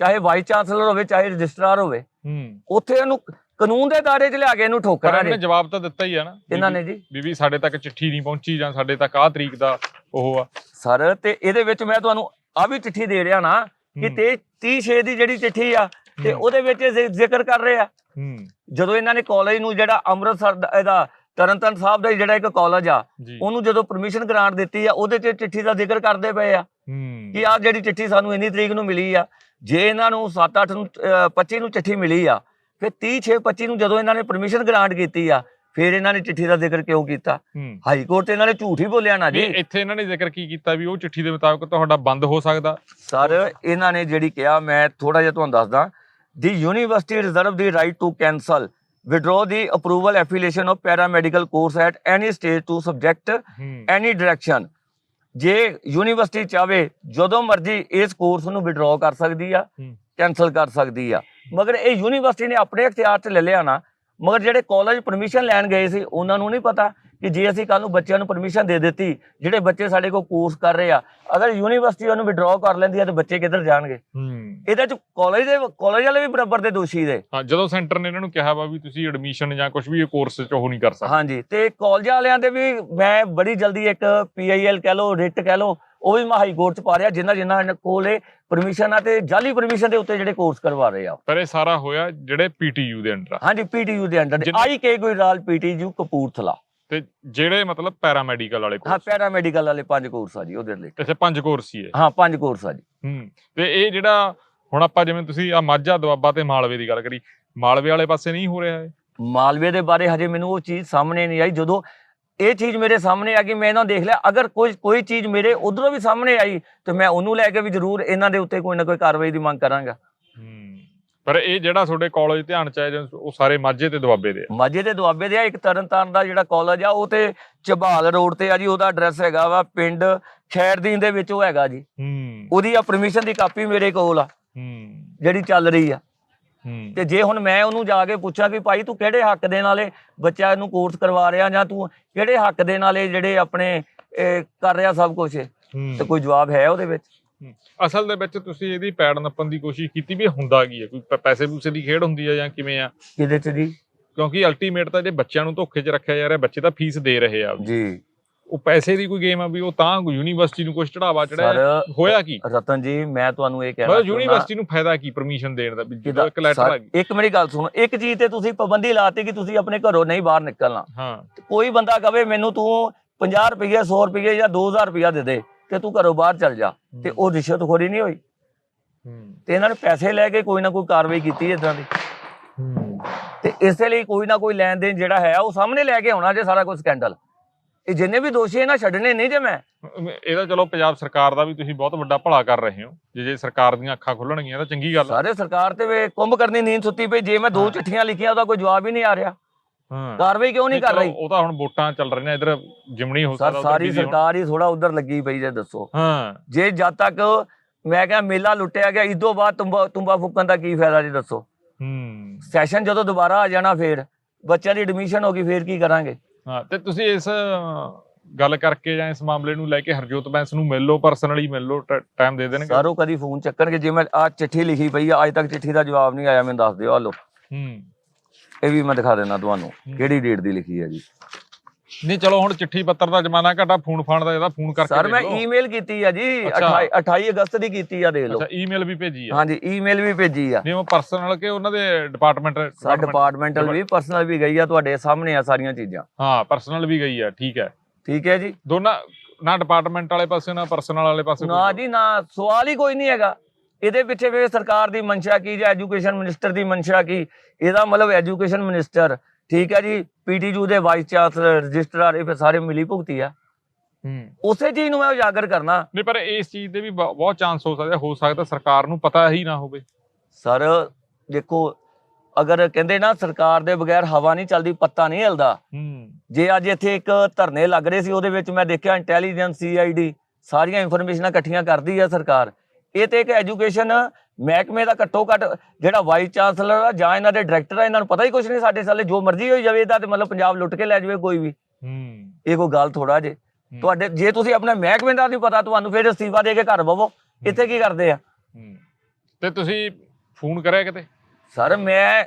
ਚਾਹੇ ਵਾਈਸ ਚਾਂਸਲਰ ਹੋਵੇ ਚਾਹੇ ਰਜਿਸਟਰਾਰ ਹੋਵੇ। ਹੂੰ। ਉੱਥੇ ਇਹਨੂੰ ਕਾਨੂੰਨ ਦੇ ਦਾਇਰੇ 'ਚ ਲਿਆ ਕੇ ਇਹਨੂੰ ਪਰ ਠੋਕਣਾ ਇਹਨੇ ਜਵਾਬ ਤਾਂ ਦਿੱਤਾ ਹੀ ਆ ਨਾ। ਇਹਨਾਂ ਨੇ ਜੀ। ਵੀ ਸਾਡੇ ਤੱਕ ਚਿੱਠੀ ਨਹੀਂ ਪਹੁੰਚੀ ਜਾਂ ਸਾਡੇ ਤੱਕ ਆਹ ਤਰੀਕ ਦਾ ਉਹ ਆ। ਸਰ ਤੇ ਇਹਦੇ ਵਿੱਚ ਮੈਂ ਤੁਹਾਨੂੰ ਆ ਵੀ ਚਿੱਠੀ ਦੇ ਰਿਹਾ ਨਾ ਕਿ ਤੇ 30 6 ਦੀ ਜਿਹੜੀ ਚਿੱਠੀ ਆ ਤੇ ਉਹਦੇ ਵਿੱਚ ਜ਼ਿਕਰ ਕਰ ਰਹੇ। ਆ ਹੂੰ। ਜਦੋਂ ਇਹਨਾਂ ਨੇ ਕਾਲਜ ਨੂੰ ਜਿਹੜਾ ਅੰਮ੍ਰਿਤਸਰ ਦਾ ਇਹਦਾ ਤਰਨਤਨ ਸਾਹਿਬ ਦਾ ਜਿਹੜਾ ਇੱਕ ਕਾਲਜ ਆ ਉਹਨੂੰ ਜਦੋਂ ਪਰਮਿਸ਼ਨ ਗ੍ਰਾਂਟ ਦਿੱਤੀ ਆ ਉਹਦੇ 'ਚ ਚਿੱਠੀ ਦਾ ਜ਼ਿਕਰ ਕਰਦੇ ਪਏ ਆ ਕਿ ਆਹ ਜਿਹੜੀ ਚਿੱਠੀ ਸਾਨੂੰ ਇੰਨੀ ਤਰੀਕ ਨੂੰ ਮਿਲੀ ਆ ਜੇ ਇਹਨਾਂ ਨੂੰ 7-8 ਨੂੰ ਅਹ 25 ਨੂੰ ਚਿੱਠੀ ਮਿਲੀ ਆ ਫਿਰ 30-6-25 ਨੂੰ ਜਦੋਂ ਇਹਨਾਂ ਨੇ ਪਰਮਿਸ਼ਨ ਗ੍ਰਾਂਟ ਕੀਤੀ ਆ ਫਿਰ ਇਹਨਾਂ ਨੇ ਚਿੱਠੀ ਦਾ ਜ਼ਿਕਰ ਕਿਉਂ ਕੀਤਾ? ਹਾਈ ਕੋਰਟ ਤੇ ਇਹਨਾਂ ਨੇ ਝੂਠ ਹੀ ਬੋਲਿਆ ਨਾ ਜੀ। ਇੱਥੇ ਇਹਨਾਂ ਨੇ ਜ਼ਿਕਰ ਕੀ ਕੀਤਾ ਵੀ ਉਹ ਚਿੱਠੀ ਦੇ ਮੁਤਾਬਕ ਤੁਹਾਡਾ ਬੰਦ ਹੋ ਸਕਦਾ? ਸਰ ਇਹਨਾਂ ਨੇ ਜਿਹੜੀ ਕਿਹਾ ਮੈਂ ਥੋੜਾ ਜਿਹਾ ਤੁਹਾਨੂੰ ਦੱਸਦਾ ਦੀ university reserve the right to cancel withdraw the approval affiliation of paramedical course at any stage to subject any direction ਜੇ ਯੂਨੀਵਰਸਿਟੀ ਚਾਵੇ ਜਦੋਂ ਮਰਜ਼ੀ ਇਸ ਕੋਰਸ ਨੂੰ ਵਿਡਰਾਅ ਕਰ ਸਕਦੀ ਆ। ਕੈਨਸਲ ਕਰ ਸਕਦੀ ਆ। ਮਗਰ ਇਹ ਯੂਨੀਵਰਸਿਟੀ ਨੇ ਆਪਣੇ ਇਖਤਿਆਰ 'ਚ ਲੈ ਲਿਆ ਨਾ ਮਗਰ ਜਿਹੜੇ ਕਾਲਜ ਪਰਮਿਸ਼ਨ ਲੈਣ ਗਏ ਸੀ ਉਹਨਾਂ ਨੂੰ ਨਹੀਂ ਪਤਾ। ਕਿ ਜੇ ਅਸੀਂ ਕੱਲ ਨੂੰ ਬੱਚਿਆਂ ਨੂੰ ਪਰਮਿਸ਼ਨ ਦੇ ਦਿੱਤੀ ਜਿਹੜੇ ਬੱਚੇ ਸਾਡੇ ਕੋਲ ਕੋਰਸ ਕਰ ਰਹੇ ਆ ਅਗਰ ਯੂਨੀਵਰਸਿਟੀ ਉਹਨੂੰ ਵਿਡਰਾਅ ਕਰ ਲੈਂਦੀ ਆ ਤੇ ਬੱਚੇ ਕਿੱਧਰ ਜਾਣਗੇ? ਹੂੰ। ਇਹਦੇ 'ਚ ਕਾਲਜ ਦੇ ਕਾਲਜ ਵਾਲੇ ਵੀ ਬਰਾਬਰ ਦੇ ਦੋਸ਼ੀ ਦੇ। ਹਾਂ ਜਦੋਂ ਸੈਂਟਰ ਨੇ ਇਹਨਾਂ ਨੂੰ ਕਿਹਾ ਵਾ ਵੀ ਤੁਸੀਂ ਐਡਮਿਸ਼ਨ ਜਾਂ ਕੁਝ ਵੀ ਇਹ ਕੋਰਸ ਚ ਉਹ ਨਹੀਂ ਕਰ ਸਕਦੇ। ਹਾਂਜੀ ਤੇ ਕਾਲਜ ਵਾਲਿਆਂ ਦੇ ਵੀ ਮੈਂ ਬੜੀ ਜਲਦੀ ਇੱਕ ਪੀਆਈਐਲ ਕਹਿ ਲਓ ਰਿਟ ਕਹਿ ਲਓ ਉਹ ਵੀ ਮੈਂ ਹਾਈ ਕੋਰਟ ਚ ਪਾ ਰਿਹਾ ਜਿਨ੍ਹਾਂ ਜਿਨ੍ਹਾਂ ਕੋਲੇ ਪਰਮਿਸ਼ਨ ਆ ਤੇ ਜਾਲੀ ਪਰਮਿਸ਼ਨ ਦੇ ਉੱਤੇ ਜਿਹੜੇ ਕੋਰਸ ਕਰਵਾ ਰਹੇ ਆ ਪਰ ਇਹ ਸਾਰਾ ਹੋਇਆ ਜਿਹੜੇ ਪੀਟੀਯੂ ਦੇ ਅੰਡਰ ਹਾਂਜੀ ਪੀਟੀਯੂ ਦੇ ਅੰਡਰ ਜਿੰਨੇ- I K Gujral PTU Kapurthala. ਤੇ ਜਿਹੜੇ ਮਤਲਬ ਪੈਰਾਮੈਡੀਕਲ ਵਾਲੇ ਹਾਂ ਕੋਰਸ ਪੈਰਾਮੈਡੀਕਲ ਵਾਲੇ ਪੰਜ ਕੋਰਸ ਆ ਜੀ ਉਹਦੇ ਲਈ ਇੱਥੇ ਪੰਜ ਕੋਰਸ ਹੀ ਹੈ। ਹਾਂ ਪੰਜ ਕੋਰਸ ਆ ਜੀ। ਹੂੰ ਤੇ ਇਹ ਜਿਹੜਾ ਹੁਣ ਆਪਾਂ ਜਿਵੇਂ ਤੁਸੀਂ ਆ ਮਾਝਾ ਦੁਆਬਾ ਤੇ ਮਾਲਵੇ ਦੀ ਗੱਲ ਕਰੀ ਮਾਲਵੇ ਵਾਲੇ ਪਾਸੇ ਨਹੀਂ ਹੋ ਰਿਹਾ ਇਹ? ਮਾਲਵੇ ਦੇ ਬਾਰੇ ਹਜੇ ਮੈਨੂੰ ਉਹ ਚੀਜ਼ ਸਾਹਮਣੇ ਨਹੀਂ ਆਈ। ਜਦੋਂ ਇਹ ਚੀਜ਼ ਮੇਰੇ ਸਾਹਮਣੇ ਆ ਗਈ ਮੈਂ ਇਹਨਾਂ ਦੇਖ ਲਿਆ। ਅਗਰ ਕੋਈ ਕੋਈ ਚੀਜ਼ ਮੇਰੇ ਉਧਰੋਂ ਵੀ ਸਾਹਮਣੇ ਆਈ ਤੇ ਮੈਂ ਉਹਨੂੰ ਲੈ ਕੇ ਵੀ ਜ਼ਰੂਰ ਇਹਨਾਂ ਦੇ ਉੱਤੇ ਕੋਈ ਨਾ ਕੋਈ ਕਾਰਵਾਈ ਦੀ ਮੰਗ ਕਰਾਂਗਾ। ਪਰ ਇਹ ਜਿਹੜਾ ਤੁਹਾਡੇ ਕਾਲਜ ਧਿਆਨ ਚ ਆਇਆ ਉਹ ਸਾਰੇ ਮਾਝੇ ਤੇ ਦੁਆਬੇ ਦੇ ਆ? ਮਾਝੇ ਦੇ ਦੁਆਬੇ ਦੇ ਆ ਇੱਕ ਤਰਨਤਾਰਨ ਦਾ ਜਿਹੜਾ ਕਾਲਜ ਆ ਉਹ ਤੇ ਚਬਾਲ ਰੋਡ ਤੇ ਆ ਜੀ ਉਹਦਾ ਐਡਰੈਸ ਹੈਗਾ ਵਾ ਪਿੰਡ ਖੈਰਦੀਨ ਦੇ ਵਿੱਚ ਉਹ ਹੈਗਾ ਜੀ। ਹੂੰ। ਉਹਦੀ ਆ ਪਰਮਿਸ਼ਨ ਦੀ ਕਾਪੀ ਮੇਰੇ ਕੋਲ ਆ ਹੂੰ। ਜਿਹੜੀ ਚੱਲ ਰਹੀ ਆ। ਹੂੰ। ਤੇ ਜੇ ਹੁਣ ਮੈਂ ਉਹਨੂੰ ਜਾ ਕੇ ਪੁੱਛਾਂ ਕਿ ਭਾਈ ਤੂੰ ਕਿਹੜੇ ਹੱਕ ਦੇ ਨਾਲੇ ਬੱਚਾ ਨੂੰ ਕੋਰਸ ਕਰਵਾ ਰਿਹਾ ਜਾਂ ਤੂੰ ਕਿਹੜੇ ਹੱਕ ਦੇ ਨਾਲੇ ਜਿਹੜੇ ਆਪਣੇ ਕਰ ਰਿਹਾ ਸਭ ਕੁਝ ਤੇ ਕੋਈ ਜਵਾਬ ਹੈ ਉਹਦੇ ਵਿੱਚ? ਅਸਲ ਦੇ ਵਿੱਚ ਤੁਸੀਂ ਇਹਦੀ ਪੈੜ ਨੱਪਣ ਦੀ ਕੋਸ਼ਿਸ਼ ਕੀਤੀ ਵੀ ਇਹ ਹੁੰਦਾ ਕੀ ਹੈ? ਕੋਈ ਪ- ਪੈਸੇ ਪੂਸੇ ਦੀ ਖੇਡ ਹੁੰਦੀ ਹੈ ਜਾਂ ਕਿਵੇਂ ਆ? ਕਿਹਦੇ ਚ ਜੀ? ਕਿਉਂਕਿ ਅਲਟੀਮੇਟ ਤਾਂ ਜੇ ਬੱਚਿਆਂ ਨੂੰ ਧੋਖੇ 'ਚ ਰੱਖਿਆ ਜਾ ਰਿਹਾ ਬੱਚੇ ਤਾਂ ਫੀਸ ਦੇ ਰਹੇ ਆ ਜੀ। ਉਹ ਪੈਸੇ ਦੀ ਕੋਈ ਗੇਮ ਆ ਵੀ ਉਹ ਤਾਂ ਯੂਨੀਵਰਸਿਟੀ ਨੂੰ ਕੁਝ ਚੜਾਵਾ ਸਰ ਹੋਇਆ ਕੀ? ਰਤਨ ਜੀ ਮੈਂ ਤੁਹਾਨੂੰ ਇਹ ਕਹਿਣਾ ਮਤਲਬ ਚਾਹੁੰਦਾ ਯੂਨੀਵਰਸਿਟੀ ਨੂੰ ਫਾਇਦਾ ਕੀ ਪਰਮਿਸ਼ਨ ਦੇਣ ਦਾ? ਵੀ ਜਦੋਂ ਇੱਕ ਲੈਟਰ ਸਰ, ਆ ਗਈ। ਇੱਕ ਮੇਰੀ ਗੱਲ ਸੁਣੋ ਇੱਕ ਚੀਜ਼ ਤੇ ਤੁਸੀਂ ਪਾਬੰਦੀ ਲਾਤੀ ਕਿ ਤੁਸੀਂ ਆਪਣੇ ਘਰੋਂ ਨਹੀਂ ਬਾਹਰ ਨਿਕਲਣਾ। ਹਾਂ। ਤੇ ਕੋਈ ਬੰਦਾ ਕਵੇ ਮੈਨੂੰ ਤੂੰ 50 ਰੁਪਏ 100 ਰੁਪਏ ਜਾਂ 2000 ਰੁਪਏ ਦੇ ਦੇ। ਤੇ ਤੂੰ ਘਰੋਂ ਬਾਹਰ ਚੱਲ ਜਾ ਤੇ ਉਹ ਰਿਸ਼ਵਤਖੋਰੀ ਨਹੀਂ ਹੋਈ। ਹੂੰ। ਤੇ ਇਹਨਾਂ ਨੇ ਪੈਸੇ ਲੈ ਕੇ ਕੋਈ ਨਾ ਕੋਈ ਕਾਰਵਾਈ ਕੀਤੀ ਇਦਾਂ ਦੀ। ਹੂੰ। ਤੇ ਇਸੇ ਲਈ ਕੋਈ ਨਾ ਕੋਈ ਲੈਣ ਦੇਣ ਜਿਹੜਾ ਹੈ ਉਹ ਸਾਹਮਣੇ ਲੈ ਕੇ ਆਉਣਾ ਜੇ ਸਾਰਾ ਕੁਝ ਸਕੈਂਡਲ। ਇਹ ਜਿੰਨੇ ਵੀ ਦੋਸ਼ੀ ਇਹਨਾਂ ਛੱਡਣੇ ਨਹੀਂ ਜੇ ਮੈਂ। ਇਹਦਾ ਚਲੋ ਪੰਜਾਬ ਸਰਕਾਰ ਦਾ ਵੀ ਤੁਸੀਂ ਬਹੁਤ ਵੱਡਾ ਭਲਾ ਕਰ ਰਹੇ ਹੋ। ਜੇ ਜੇ ਸਰਕਾਰ ਦੀਆਂ ਅੱਖਾਂ ਖੁੱਲਣਗੀਆਂ ਤਾਂ ਚੰਗੀ ਗੱਲ। ਸਾਰੇ ਸਰਕਾਰ ਤੇ ਵੇ ਕੁੰਭ ਕਰਨੀ ਨੀਂਦ ਸੁੱਤੀ ਪਈ। ਜੇ ਮੈਂ ਦੋ। ਚਿੱਠੀਆਂ ਲਿਖੀਆਂ ਉਹਦਾ ਕੋਈ ਜਵਾਬ ਹੀ ਨਹੀਂ ਆ ਰਿਹਾ। ਕਾਰਵਾਈ ਕਿਉਂ ਨਹੀਂ ਕਰ ਰਹੀ? ਉਹ ਤਾਂ ਹੁਣ ਵੋਟਾਂ ਚੱਲ ਰਹੀਆਂ ਇਧਰ ਜਿਮਣੀ ਹੋ ਸਕਦਾ ਸਾਰੀ। ਸਰਕਾਰ ਹੀ ਥੋੜਾ ਉਧਰ ਲੱਗੀ ਪਈ ਜੇ ਦੱਸੋ। ਹਾਂ। ਜੇ ਜਦ ਤੱਕ ਮੈਂ ਕਿਹਾ ਮੇਲਾ ਲੁੱਟਿਆ ਗਿਆ ਇਸ ਤੋਂ ਬਾਅਦ ਤੁੰਬਾ ਤੁੰਬਾ ਫੁੱਕਣ ਦਾ ਕੀ ਫਾਇਦਾ ਜੀ ਦੱਸੋ? ਹੂੰ। ਸੈਸ਼ਨ ਜਦੋਂ ਦੁਬਾਰਾ ਆ ਜਾਣਾ ਫੇਰ ਬੱਚਿਆਂ ਦੀ ਐਡਮਿਸ਼ਨ ਹੋ ਗਈ ਫੇਰ ਕੀ ਕਰਾਂਗੇ? ਹਾਂ ਤੇ ਤੁਸੀਂ ਇਸ ਗੱਲ ਕਰਕੇ ਜਾਂ ਇਸ ਮਾਮਲੇ ਨੂੰ ਲੈ ਕੇ ਹਰਜੋਤ ਬੈਂਸ ਨੂੰ ਮਿਲ ਲਓ ਪਰਸਨਲੀ ਮਿਲ ਲਓ ਟਾਈਮ ਦੇ ਦੇਣਗੇ। ਸਾਰੋ ਕਦੀ ਫੋਨ ਚੱਕਣਗੇ ਜੇ ਮੈਂ ਆ ਚਿੱਠੀ ਲਿਖੀ ਪਈ ਆ ਅੱਜ ਤੱਕ ਚਿੱਠੀ ਦਾ ਜਵਾਬ ਨਹੀਂ ਆਇਆ ਮੈਨੂੰ ਦੱਸ ਦਿਓ ਹਲੋ ਹੂੰ। ਇਹ ਵੀ ਮੈਂ ਦਿਖਾ ਦੇਣਾ ਤੁਹਾਨੂੰ। ਕਿਹੜੀ ਡੇਟ ਦੀ ਲਿਖੀ ਹੈ ਜੀ। ਨਹੀਂ ਚਲੋ ਹੁਣ ਚਿੱਠੀ ਪੱਤਰ ਦਾ ਜ਼ਮਾਨਾ ਘਟਾ ਫੋਨ ਫਾਨ ਦਾ ਇਹਦਾ ਫੋਨ ਕਰਕੇ ਸਰ ਮੈਂ। ਈਮੇਲ ਕੀਤੀ ਆ ਜੀ ਅੱਛਾ। 28 28 ਅਗਸਤ ਦੀ ਕੀਤੀ ਆ ਦੇਖ ਲਓ। ਅੱਛਾ ਈਮੇਲ ਵੀ ਭੇਜੀ ਆ। ਹਾਂਜੀ ਈਮੇਲ ਵੀ ਭੇਜੀ ਆ। ਨਹੀਂ ਉਹ ਪਰਸਨਲ ਕਿ ਉਹਨਾਂ ਦੇ ਡਿਪਾਰਟਮੈਂਟ ਸਰ ਡਿਪਾਰਟਮੈਂਟਲ ਵੀ ਪਰਸਨਲ ਵੀ ਗਈ ਆ ਤੁਹਾਡੇ ਸਾਹਮਣੇ ਆ ਸਾਰੀਆਂ ਚੀਜ਼ਾਂ। ਹਾਂ ਪਰਸਨਲ ਵੀ ਗਈ ਆ ਠੀਕ ਹੈ। ਠੀਕ ਹੈ ਜੀ। ਦੋਨਾਂ ਨਾ ਡਿਪਾਰਟਮੈਂਟ ਵਾਲੇ ਪਾਸੇ ਨਾ ਪਰਸਨਲ ਵਾਲੇ ਪਾਸੇ ਨਾ ਜੀ ਨਾ ਸਵਾਲ ਹੀ ਕੋਈ ਨਹੀਂ ਹੈਗਾ। ਇਹਦੇ ਪਿੱਛੇ ਵੀ ਸਰਕਾਰ ਦੀ ਮਨਸ਼ਾ ਕੀ ਜਾਂ ਐਜੂਕੇਸ਼ਨ ਮਿਨਿਸਟਰ ਦੀ ਮਨਸ਼ਾ ਕੀ? ਇਹਦਾ ਮਤਲਬ ਐਜੂਕੇਸ਼ਨ ਮਿਨਿਸਟਰ। ਠੀਕ ਹੈ ਜੀ ਪੀਟੀਯੂ ਦੇ ਵਾਈਸ ਚਾਂਸਲਰ ਰਜਿਸਟਰਾਰ ਇਹ ਸਾਰੇ ਮਿਲੀ ਭੁਗਤੀ ਆ। ਉਸੇ ਚੀਜ਼ ਨੂੰ ਮੈਂ ਉਜਾਗਰ ਕਰਨਾ। ਨਹੀਂ ਪਰ ਇਸ ਚੀਜ਼ ਦੇ ਵੀ ਬਹੁਤ ਚਾਂਸ ਹੋ ਸਕਦੇ ਆ। ਹੋ ਸਕਦਾ ਸਰਕਾਰ ਨੂੰ ਪਤਾ ਹੀ ਨਾ ਹੋਵੇ। ਸਰ ਦੇਖੋ ਅਗਰ ਕਹਿੰਦੇ ਨਾ ਸਰਕਾਰ ਦੇ ਬਗੈਰ ਹਵਾ ਨਹੀਂ ਚੱਲਦੀ ਪੱਤਾ ਨਹੀਂ ਹਿਲਦਾ। ਹੂੰ। ਜੇ ਅੱਜ ਇੱਥੇ ਇੱਕ ਧਰਨੇ ਲੱਗ ਰਹੇ ਸੀ ਉਹਦੇ ਵਿੱਚ ਮੈਂ ਦੇਖਿਆ ਇੰਟੈਲੀਜੈਂਸ ਸੀਆਈਡੀ ਸਾਰੀਆਂ ਇਨਫੋਰਮੇਸ਼ਨਾਂ ਇਕੱਠੀਆਂ ਕਰਦੀ ਹੈ ਸਰਕਾਰ। ਇਹ ਤੇ ਇੱਕ ਐਜੂਕੇਸ਼ਨ ਮਹਿਕਮੇ ਦਾ ਘੱਟੋ ਘੱਟ ਜਿਹੜਾ ਵਾਈਸ ਚਾਂਸਲਰ ਆ ਜਾਂ ਇਹਨਾਂ ਦੇ ਡਾਇਰੈਕਟਰ ਆ ਇਹਨਾਂ ਨੂੰ ਪਤਾ ਹੀ ਕੁਝ ਨਹੀਂ ਸਾਡੇ ਸਾਲੇ ਜੋ ਮਰਜ਼ੀ ਹੋਈ ਜਾਵੇ ਇਹਦਾ ਤੇ ਮਤਲਬ ਪੰਜਾਬ ਲੁੱਟ ਕੇ ਲੈ ਜਾਵੇ ਕੋਈ ਵੀ। ਹੂੰ। ਇਹ ਕੋਈ ਗੱਲ ਥੋੜਾ ਜੇ। ਤੁਹਾਡੇ ਜੇ ਤੁਸੀਂ ਆਪਣੇ ਮਹਿਕਮੇ ਦਾ ਨਹੀਂ ਪਤਾ ਤੁਹਾਨੂੰ ਫਿਰ ਅਸਤੀਫਾ ਦੇ ਕੇ ਘਰ ਬਵੋ ਇੱਥੇ ਕੀ ਕਰਦੇ ਆ? ਹੂੰ। ਤੇ ਤੁਸੀਂ ਫੋਨ ਕਰਿਆ ਕਿਤੇ? ਸਰ ਮੈਂ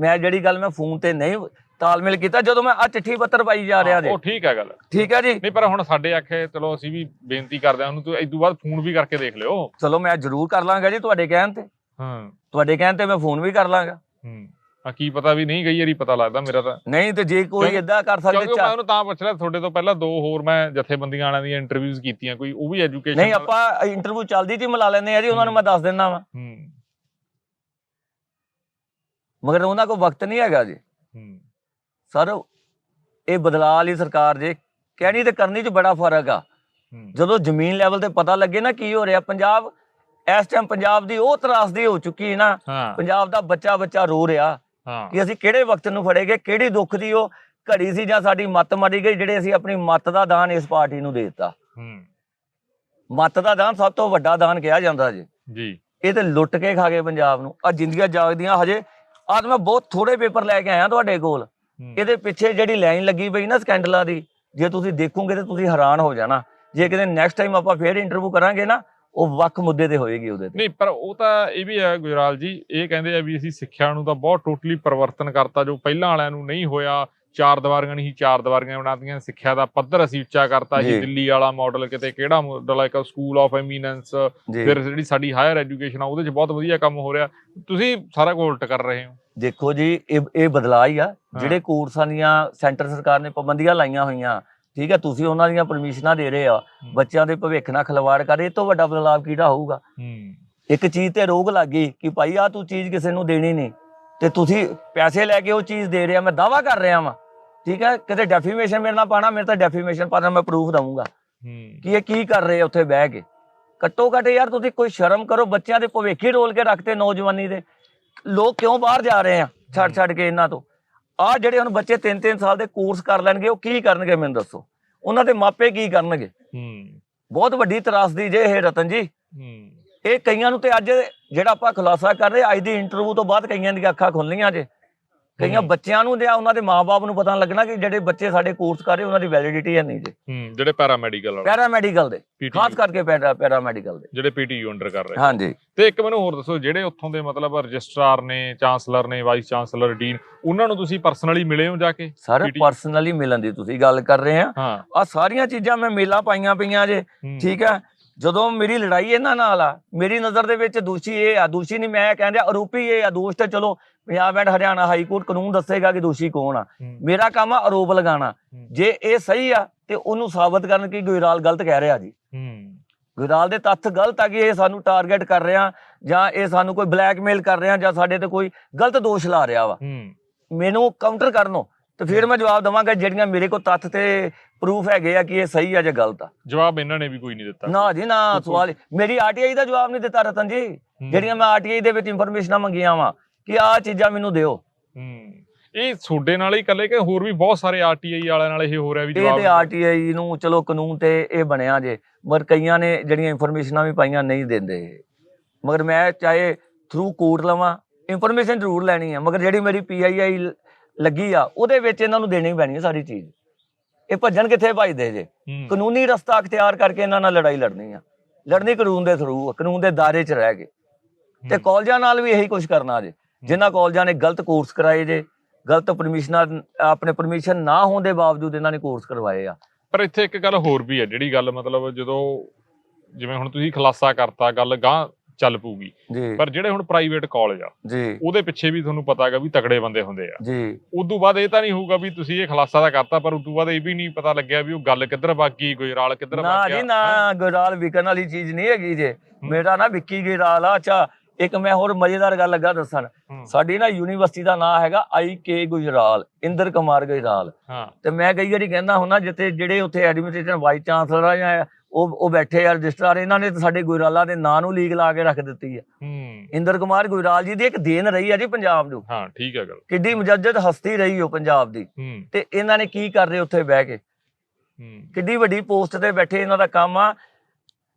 ਮੈਂ ਜਿਹੜੀ ਗੱਲ ਮੈਂ ਫੋਨ ਤੇ ਨਹੀਂ ਤਾਲਮੇਲ ਕੀਤਾ ਜਦੋਂ ਮੈਂ ਆ ਚਿੱਠੀ ਪੱਤਰ ਪਾਈ ਜਾ ਰਿਹਾ ਜੇ। ਉਹ ਠੀਕ ਹੈ ਗੱਲ। ਠੀਕ ਹੈ ਜੀ? ਨਹੀਂ ਪਰ ਹੁਣ ਸਾਡੇ ਆਖੇ ਚਲੋ ਅਸੀਂ ਵੀ ਬੇਨਤੀ ਕਰਦੇ ਹਾਂ ਉਹਨੂੰ ਤੂੰ ਇਦੋਂ ਬਾਅਦ ਫੋਨ ਵੀ ਕਰਕੇ ਦੇਖ ਲਿਓ। ਚਲੋ ਮੈਂ ਜ਼ਰੂਰ ਕਰ ਲਾਂਗਾ ਜੀ ਤੁਹਾਡੇ ਕਹਿਣ ਤੇ। ਹਾਂ। ਤੁਹਾਡੇ ਕਹਿਣ ਤੇ ਮੈਂ ਫੋਨ ਵੀ ਕਰ ਲਾਂਗਾ। ਹੂੰ। ਆ ਕੀ ਪਤਾ ਵੀ ਨਹੀਂ ਗਈ ਯਾਰੀ ਪਤਾ ਲੱਗਦਾ ਮੇਰਾ ਤਾਂ। ਨਹੀਂ ਤੇ ਜੇ ਕੋਈ ਇਦਾਂ ਕਰ ਸਕਦੇ ਕਿਉਂਕਿ ਮੈਂ ਉਹਨੂੰ ਤਾਂ ਪੁੱਛ ਰਿਹਾ ਤੁਹਾਡੇ ਤੋਂ ਪਹਿਲਾਂ ਦੋ ਹੋਰ ਮੈਂ ਜਥੇਬੰਦੀਆਂ ਵਾਲਿਆਂ ਦੀਆਂ ਇੰਟਰਵਿਊਜ਼ ਕੀਤੀਆਂ ਕੋਈ ਉਹ ਵੀ ਐਜੂਕੇਸ਼ਨ ਨਹੀਂ ਆਪਾਂ ਇੰਟਰਵਿਊ ਚੱਲਦੀ ਸੀ ਮਿਲਾ ਲੈਂਦੇ ਆ ਜੀ ਉਹਨਾਂ ਨੂੰ ਮੈਂ ਦੱਸ ਦਿੰਦਾ ਵਾਂ। ਹੂੰ। ਮਗਰ ਉਹਨਾਂ ਕੋਲ ਵਕਤ ਨਹੀਂ ਹੈਗਾ ਜੀ। ਹੂੰ। ਸਰ ਇਹ ਬਦਲਾਅ ਵਾਲੀ ਸਰਕਾਰ ਜੇ ਕਹਿਣੀ ਤੇ ਕਰਨੀ 'ਚ ਬੜਾ ਫ਼ਰਕ ਆ। ਜਦੋਂ ਜ਼ਮੀਨ ਲੈਵਲ ਤੇ ਪਤਾ ਲੱਗੇ ਨਾ ਕੀ ਹੋ ਰਿਹਾ ਪੰਜਾਬ ਇਸ ਟਾਈਮ ਪੰਜਾਬ ਦੀ ਉਹ ਤਰਾਸਦੀ ਹੋ ਚੁੱਕੀ ਹੈ ਨਾ। ਪੰਜਾਬ ਦਾ ਬੱਚਾ ਬੱਚਾ ਰੋ ਰਿਹਾ ਕਿ ਅਸੀਂ ਕਿਹੜੇ ਵਕਤ ਨੂੰ ਫੜੇਗੇ ਕਿਹੜੀ ਦੁੱਖ ਦੀ ਉਹ ਘੜੀ ਸੀ ਜਾਂ ਸਾਡੀ ਮੱਤ ਮਾਰੀ ਗਈ ਜਿਹੜੇ ਅਸੀਂ ਆਪਣੀ ਮੱਤ ਦਾ ਦਾਨ ਇਸ ਪਾਰਟੀ ਨੂੰ ਦੇ ਦਿੱਤਾ। ਮੱਤ ਦਾ ਦਾਨ ਸਭ ਤੋਂ ਵੱਡਾ ਦਾਨ ਕਿਹਾ ਜਾਂਦਾ ਜੀ। ਜੀ। ਇਹ ਤੇ ਲੁੱਟ ਕੇ ਖਾ ਗਏ ਪੰਜਾਬ ਨੂੰ। ਆ ਜਿੰਦੀਆਂ ਜਾਗਦੀਆਂ ਹਜੇ ਅੱਜ ਮੈਂ ਬਹੁਤ ਥੋੜੇ ਪੇਪਰ ਲੈ ਕੇ ਆਇਆ ਤੁਹਾਡੇ ਕੋਲ। ਇਹਦੇ ਪਿੱਛੇ ਜਿਹੜੀ ਲਾਈਨ ਲੱਗੀ ਪਈ ਨਾ ਸਕੈਂਡਲਾਂ ਦੀ ਜੇ ਤੁਸੀਂ ਦੇਖੋਗੇ ਤੇ ਤੁਸੀਂ ਹੈਰਾਨ ਹੋ ਜਾਣਾ। ਜੇ ਕਿਤੇ ਨੈਕਸਟ ਟਾਈਮ ਆਪਾਂ ਫੇਰ ਇੰਟਰਵਿਊ ਕਰਾਂਗੇ ਨਾ ਉਹ ਵੱਖ ਮੁੱਦੇ ਤੇ ਹੋਏਗੀ ਉਹਦੇ ਤੇ। ਨਹੀਂ ਪਰ ਉਹ ਤਾਂ ਇਹ ਵੀ ਹੈ ਗੁਜਰਾਲ ਜੀ ਇਹ ਕਹਿੰਦੇ ਆ ਵੀ ਅਸੀਂ ਸਿੱਖਿਆ ਨੂੰ ਤਾਂ ਬਹੁਤ ਟੋਟਲੀ ਪਰਿਵਰਤਨ ਕਰਤਾ ਜੋ ਪਹਿਲਾਂ ਵਾਲਿਆਂ ਨੂੰ ਨਹੀਂ ਹੋਇਆ ਚਾਰ ਦੀਵਾਰੀਆਂ ਨਹੀਂ ਚਾਰ ਦੀਵਾਰੀਆਂ ਬਣਾਤੀਆਂ ਸਿੱਖਿਆ ਦਾ ਪੱਧਰ ਅਸੀਂ ਉੱਚਾ ਕਰਤਾ ਜੀ। ਦਿੱਲੀ ਵਾਲਾ ਮਾਡਲ ਕਿਤੇ ਕਿਹੜਾ ਮਾਡਲ ਹੈ ਇੱਕ ਸਕੂਲ ਆਫ ਐਮੀਨੈਂਸ ਫਿਰ ਜਿਹੜੀ ਸਾਡੀ ਹਾਇਰ ਐਜੂਕੇਸ਼ਨ ਆ ਉਹਦੇ 'ਚ ਬਹੁਤ ਵਧੀਆ ਕੰਮ ਹੋ ਰਿਹਾ। ਤੁਸੀਂ ਸਾਰਾ ਕੁਝ ਉਲਟ ਕਰ ਰਹੇ ਹੋ। ਦੇਖੋ ਜੀ ਇਹ ਇਹ ਬਦਲਾਅ ਹੀ ਆ। ਜਿਹੜੇ ਕੋਰਸਾਂ ਦੀਆਂ ਸੈਂਟਰ ਸਰਕਾਰ ਨੇ ਪਾਬੰਦੀਆਂ ਲਾਈਆਂ ਹੋਈਆਂ ਠੀਕ ਹੈ ਤੁਸੀਂ ਉਹਨਾਂ ਦੀਆਂ ਪਰਮਿਸ਼ਨਾਂ ਦੇ ਰਹੇ ਆ। ਬੱਚਿਆਂ ਦੇ ਭਵਿੱਖ ਨਾਲ ਖਿਲਵਾੜ ਕਰ ਇਹ ਤੋਂ ਵੱਡਾ ਬਦਲਾਅ ਕਿਹੜਾ ਹੋਊਗਾ? ਇੱਕ ਚੀਜ਼ ਤੇ ਰੋਕ ਲੱਗ ਗਈ ਕਿ ਭਾਈ ਆ ਤੂੰ ਚੀਜ਼ ਕਿਸੇ ਨੂੰ ਦੇਣੀ ਨਹੀਂ। ਤੇ ਤੁਸੀਂ ਪੈਸੇ ਲੈ ਕੇ ਉਹ ਚੀਜ਼ ਦੇ ਰਿਹਾ ਮੈਂ ਦਾਵਾ ਕਰ ਰਿਹਾ ਵਾਂ। ਠੀਕ ਹੈ? ਕਿਤੇ ਡੈਫੀਮੇਸ਼ਨ ਮੇਰੇ ਨਾਲ ਪਾਣਾ ਮੇਰੇ ਤਾਂ ਡੈਫੀਮੇਸ਼ਨ ਪਾਣਾ ਮੈਂ ਪ੍ਰੂਫ ਦਊਂਗਾ। ਹੂੰ। ਕਿ ਇਹ ਕੀ ਕਰ ਰਹੇ ਉੱਥੇ ਬਹਿ ਕੇ? ਘੱਟੋ ਘੱਟ ਯਾਰ ਤੁਸੀਂ ਕੋਈ ਸ਼ਰਮ ਕਰੋ ਬੱਚਿਆਂ ਦੇ ਭਵਿੱਖੀ ਰੋਲ ਕੇ ਰੱਖਤੇ ਨੌਜਵਾਨੀ ਦੇ। ਲੋਕ ਕਿਉਂ ਬਾਹਰ ਜਾ ਰਹੇ ਆ ਛੱਡ ਛੱਡ ਕੇ ਇਹਨਾਂ ਤੋਂ? ਆ ਜਿਹੜੇ ਹੁਣ ਬੱਚੇ 3-3 ਸਾਲ ਦੇ ਕੋਰਸ ਕਰ ਲੈਣਗੇ ਉਹ ਕੀ ਕਰਨਗੇ ਮੈਨੂੰ ਦੱਸੋ? ਉਹਨਾਂ ਦੇ ਮਾਪੇ ਕੀ ਕਰਨਗੇ? ਹੂੰ। ਬਹੁਤ ਵੱਡੀ ਤਰਾਸਦੀ ਜੇ ਇਹ ਰਤਨ ਜੀ। ਹੂੰ। ਇਹ ਕਈਆਂ ਨੂੰ ਤੇ ਅੱਜ ਜਿਹੜਾ ਆਪਾਂ ਖੁਲਾਸਾ ਕਰ ਰਹੇ ਅੱਜ ਦੀ ਇੰਟਰਵਿਊ ਤੋਂ ਬਾਅਦ ਕਈਆਂ ਦੀਆਂ ਅੱਖਾਂ ਖੁੱਲੀਆਂ ਜੇ। ਕਈਆਂ। ਬੱਚਿਆਂ ਨੂੰ ਜਾਂ ਉਹਨਾਂ ਦੇ ਮਾਪੇ ਨੂੰ ਪਤਾ ਲੱਗਣਾ ਕਿ ਜਿਹੜੇ ਬੱਚੇ ਸਾਡੇ ਕੋਰਸ ਕਰ ਰਹੇ ਉਹਨਾਂ ਦੀ ਵੈਲਿਡਿਟੀ ਹੈ ਨਹੀਂ ਜੇ। ਹੂੰ ਜਿਹੜੇ ਪੈਰਾਮੈਡੀਕਲ ਵਾਲੇ। ਪੈਰਾਮੈਡੀਕਲ ਦੇ ਖਾਸ ਕਰਕੇ ਪੈਰਾ ਪੈਰਾਮੈਡੀਕਲ ਦੇ। ਜਿਹੜੇ ਪੀਟੀਯੂ ਅੰਡਰ ਕਰ ਰਹੇ। ਹਾਂਜੀ। ਤੇ ਇੱਕ ਮੈਨੂੰ ਹੋਰ ਦੱਸੋ ਜਿਹੜੇ ਉੱਥੋਂ ਦੇ ਮਤਲਬ ਰਜਿਸਟਰਾਰ ਨੇ ਚਾਂਸਲਰ ਨੇ ਵਾਈਸ ਚਾਂਸਲਰ ਡੀਨ ਉਹਨਾਂ ਨੂੰ ਤੁਸੀਂ ਪਰਸਨਲੀ ਮਿਲੇ ਹੋ ਜਾ ਕੇ? ਸਰ ਪਰਸਨਲੀ ਮਿਲਣ ਦੀ ਤੁਸੀਂ ਗੱਲ ਕਰ ਰਹੇ ਆ। ਆ ਸਾਰੀਆਂ ਚੀਜ਼ਾਂ ਮੈਂ ਮੇਲਾ ਪਾਈਆਂ ਪਈਆਂ ਜੇ। ਠੀਕ ਹੈ? ਜਦੋਂ ਮੇਰੀ ਲੜਾਈ ਇਹਨਾਂ ਨਾਲ ਆ ਮੇਰੀ ਨਜ਼ਰ ਦੇ ਵਿੱਚ ਦੋਸ਼ੀ ਇਹ ਆ ਦੋਸ਼ੀ ਨਹੀਂ ਮੈਂ ਕਹਿੰਦੇ ਆਰੋਪੀ ਇਹ ਆ ਦੋਸ਼ ਤੇ ਚਲੋ Punjab and Haryana high court ਕਾਨੂੰਨ ਦੱਸੇਗਾ ਕਿ ਦੋਸ਼ੀ ਕੌਣ ਆ। ਮੇਰਾ ਕੰਮ ਆ ਆਰੋਪ ਲਗਾਉਣਾ। ਜੇ ਇਹ ਸਹੀ ਆ ਤੇ ਉਹਨੂੰ ਸਾਬਤ ਕਰਨ ਕਿ ਗੁਜਰਾਲ ਗਲਤ ਕਹਿ ਰਿਹਾ ਜੀ। ਗੁਜਰਾਲ ਦੇ ਤੱਥ ਗਲਤ ਆ ਕਿ ਇਹ ਸਾਨੂੰ ਟਾਰਗੇਟ ਕਰ ਰਿਹਾ ਜਾਂ ਇਹ ਸਾਨੂੰ ਕੋਈ ਬਲੈਕਮੇਲ ਕਰ ਰਿਹਾ ਜਾਂ ਸਾਡੇ ਤੇ ਕੋਈ ਗਲਤ ਦੋਸ਼ ਲਾ ਰਿਹਾ ਵਾ। ਮੈਨੂੰ ਕਾਊਂਟਰ ਕਰਨੋ। ਤੇ ਫਿਰ ਮੈਂ ਜਵਾਬ ਦਵਾਂਗਾ ਜਿਹੜੀਆਂ ਮੇਰੇ ਕੋਲ ਤੱਥ ਤੇ ਪ੍ਰੂਫ ਹੈਗੇ ਆ ਕਿ ਇਹ ਸਹੀ ਆ ਜਾਂ ਗਲਤ ਆ। ਜਵਾਬ ਇਹਨਾਂ ਨੇ ਵੀ ਕੋਈ ਨਹੀਂ ਦਿੱਤਾ। ਨਾ ਜੀ ਨਾ ਸਵਾਲ ਮੇਰੀ ਆਰਟੀਆਈ ਦਾ ਜਵਾਬ ਨਹੀਂ ਦਿੱਤਾ ਰਤਨ ਜੀ। ਜਿਹੜੀਆਂ ਮੈਂ ਆਰਟੀਆਈ ਦੇ ਵਿੱਚ ਇਨਫੋਰਮੇਸ਼ਨਾਂ ਮੰਗੀਆਂ ਵਾ ਕਿ ਆਹ ਚੀਜ਼ਾਂ ਮੈਨੂੰ ਦਿਓ। ਹੂੰ। ਇਹ ਤੁਹਾਡੇ ਨਾਲ ਹੀ ਇਕੱਲੇ ਕਿ ਹੋਰ ਵੀ ਬਹੁਤ ਸਾਰੇ ਆਰਟੀਆਈ ਵਾਲਿਆਂ ਨਾਲ ਇਹ ਹੋ ਰਿਹਾ ਵੀ ਇਹ ਤੇ ਜਵਾਬ ਆਰਟੀਆਈ ਨੂੰ ਚਲੋ ਕਾਨੂੰਨ ਤੇ ਇਹ ਬਣਿਆ ਜੇ ਮਗਰ ਕਈਆਂ ਨੇ ਜਿਹੜੀਆਂ ਇਨਫੋਰਮੇਸ਼ਨਾਂ ਵੀ ਪਾਈਆਂ ਨਹੀਂ ਦਿੰਦੇ। ਮਗਰ ਮੈਂ ਚਾਹੇ ਥਰੂ ਕੋਰਟ ਲਵਾਂ ਇਨਫੋਰਮੇਸ਼ਨ ਜ਼ਰੂਰ ਲੈਣੀ ਹੈ ਮਗਰ ਜਿਹੜੀ ਮੇਰੀ ਪੀਆਈਆਈ ਲੱਗੀ ਆ ਉਹਦੇ ਵਿੱਚ ਇਹਨਾਂ ਨੂੰ ਦੇਣੀ ਪੈਣੀ ਹੈ ਸਾਰੀ ਚੀਜ਼। ਇਹ ਭੱਜਣ ਕਿੱਥੇ ਭੱਜਦੇ ਜੇ? ਕਾਨੂੰਨੀ ਰਸਤਾ ਅਖਤਿਆਰ ਕਰਕੇ ਇਹਨਾਂ ਨਾਲ ਲੜਾਈ ਲੜਨੀ ਆ। ਲੜਨੀ ਕਾਨੂੰਨ ਦੇ ਥਰੂ ਕਾਨੂੰਨ ਦੇ ਦਾਇਰੇ 'ਚ ਰਹਿ ਕੇ। ਤੇ ਕਾਲਜਾਂ ਨਾਲ ਵੀ ਇਹੀ ਕੁਝ ਕਰਨਾ ਜੇ। ਜਿਨ੍ਹਾਂ ਕਾਲਜਾਂ ਨੇ ਗਲਤ ਕੋਰਸ ਕਰਾਏ ਜੇ ਗਲਤ ਪਰਮਿਸ਼ਨਾਂ ਆਪਣੇ ਪਰਮਿਸ਼ਨ ਨਾ ਹੋਣ ਦੇ ਬਾਵਜੂਦ ਇਹਨਾਂ ਨੇ ਕੋਰਸ ਕਰਵਾਏ ਆ। ਪਰ ਇੱਥੇ ਇੱਕ ਗੱਲ ਹੋਰ ਵੀ ਹੈ ਜਿਹੜੀ ਗੱਲ ਮਤਲਬ ਜਦੋਂ ਜਿਵੇਂ ਹੁਣ ਤੁਸੀਂ ਖੁਲਾਸਾ ਕਰਤਾ ਗੱਲ ਗਾਂ ਚੱਲ ਪੂਗੀ ਪਰ ਜਿਹੜੇ ਹੁਣ ਪ੍ਰਾਈਵੇਟ ਕਾਲਜ ਆ ਉਹਦੇ ਪਿੱਛੇ ਵੀ ਤੁਹਾਨੂੰ ਪਤਾ ਹੈਗਾ ਵੀ ਤਕੜੇ ਬੰਦੇ ਹੁੰਦੇ ਆ। ਜੀ। ਉਦੋਂ ਬਾਅਦ ਇਹ ਤਾਂ ਨਹੀਂ ਹੋਊਗਾ ਵੀ ਤੁਸੀਂ ਇਹ ਖੁਲਾਸਾ ਤਾਂ ਕਰਤਾ ਪਰ ਉਦੋਂ ਬਾਅਦ ਇਹ ਵੀ ਨਹੀਂ ਪਤਾ ਲੱਗਿਆ ਵੀ ਉਹ ਗੱਲ ਕਿੱਧਰ ਬਾਕੀ ਗੁਜਰਾਲ ਕਿੱਧਰ ਨਾ ਬਾਕੀ ਜੀ ਨਾ ਗੁਰਾਲ ਵਿਕਣ ਵਾਲੀ ਚੀਜ਼ ਨਹੀਂ ਹੈਗੀ ਜੇ। ਮੇਰਾ ਨਾ ਵਿੱਕੀ ਗਿਰਾਲ ਆ ਅੱਛਾ ਇੱਕ ਮੈਂ ਹੋਰ ਮਜ਼ੇਦਾਰ ਗੱਲ ਲੱਗਾ ਦੱਸਣ ਸਾਡੀ ਨਾ ਯੂਨੀਵਰਸਿਟੀ ਦਾ ਨਾਮ ਹੈਗਾ ਆਈ ਕੇ ਗੁਜਰਾਲ ਇੰਦਰ ਕੁਮਾਰ ਗੁਜਰਾਲ ਹਾਂ। ਤੇ ਮੈਂ ਕਈ ਵਾਰੀ ਕਹਿੰਦਾ ਹੁੰਦਾ ਜਿੱਥੇ ਜਿਹੜੇ ਉੱਥੇ ਐਡਮਿਨਿਸਟ੍ਰੇਸ਼ਨ ਵਾਈਸ ਚਾਂਸਲਰ ਆ ਜਾਂ ਉਹ ਉਹ ਬੈਠੇ ਆ ਰਜਿਸਟਰਾਰ ਇਹਨਾਂ ਨੇ ਸਾਡੇ ਗੁਜਰਾਲਾ ਦੇ ਨਾਂ ਨੂੰ ਲੀਕ ਲਾ ਕੇ ਰੱਖ ਦਿੱਤੀ ਆ। ਹੂੰ। ਇੰਦਰ ਕੁਮਾਰ ਗੁਜਰਾਲ ਜੀ ਦੀ ਇੱਕ ਦੇਣ ਰਹੀ ਆ ਜੀ ਪੰਜਾਬ ਨੂੰ। ਹਾਂ ਠੀਕ ਹੈ ਗੱਲ। ਕਿੱਡੀ ਮੁਜੱਜਦ ਹਸਤੀ ਰਹੀ ਉਹ ਪੰਜਾਬ ਦੀ। ਤੇ ਇਹਨਾਂ ਨੇ ਕੀ ਕਰ ਰਹੇ ਉੱਥੇ ਬਹਿ ਕੇ? ਹੂੰ। ਕਿੱਡੀ ਵੱਡੀ ਪੋਸਟ ਤੇ ਬੈਠੇ ਇਹਨਾਂ ਦਾ ਕੰਮ ਆ।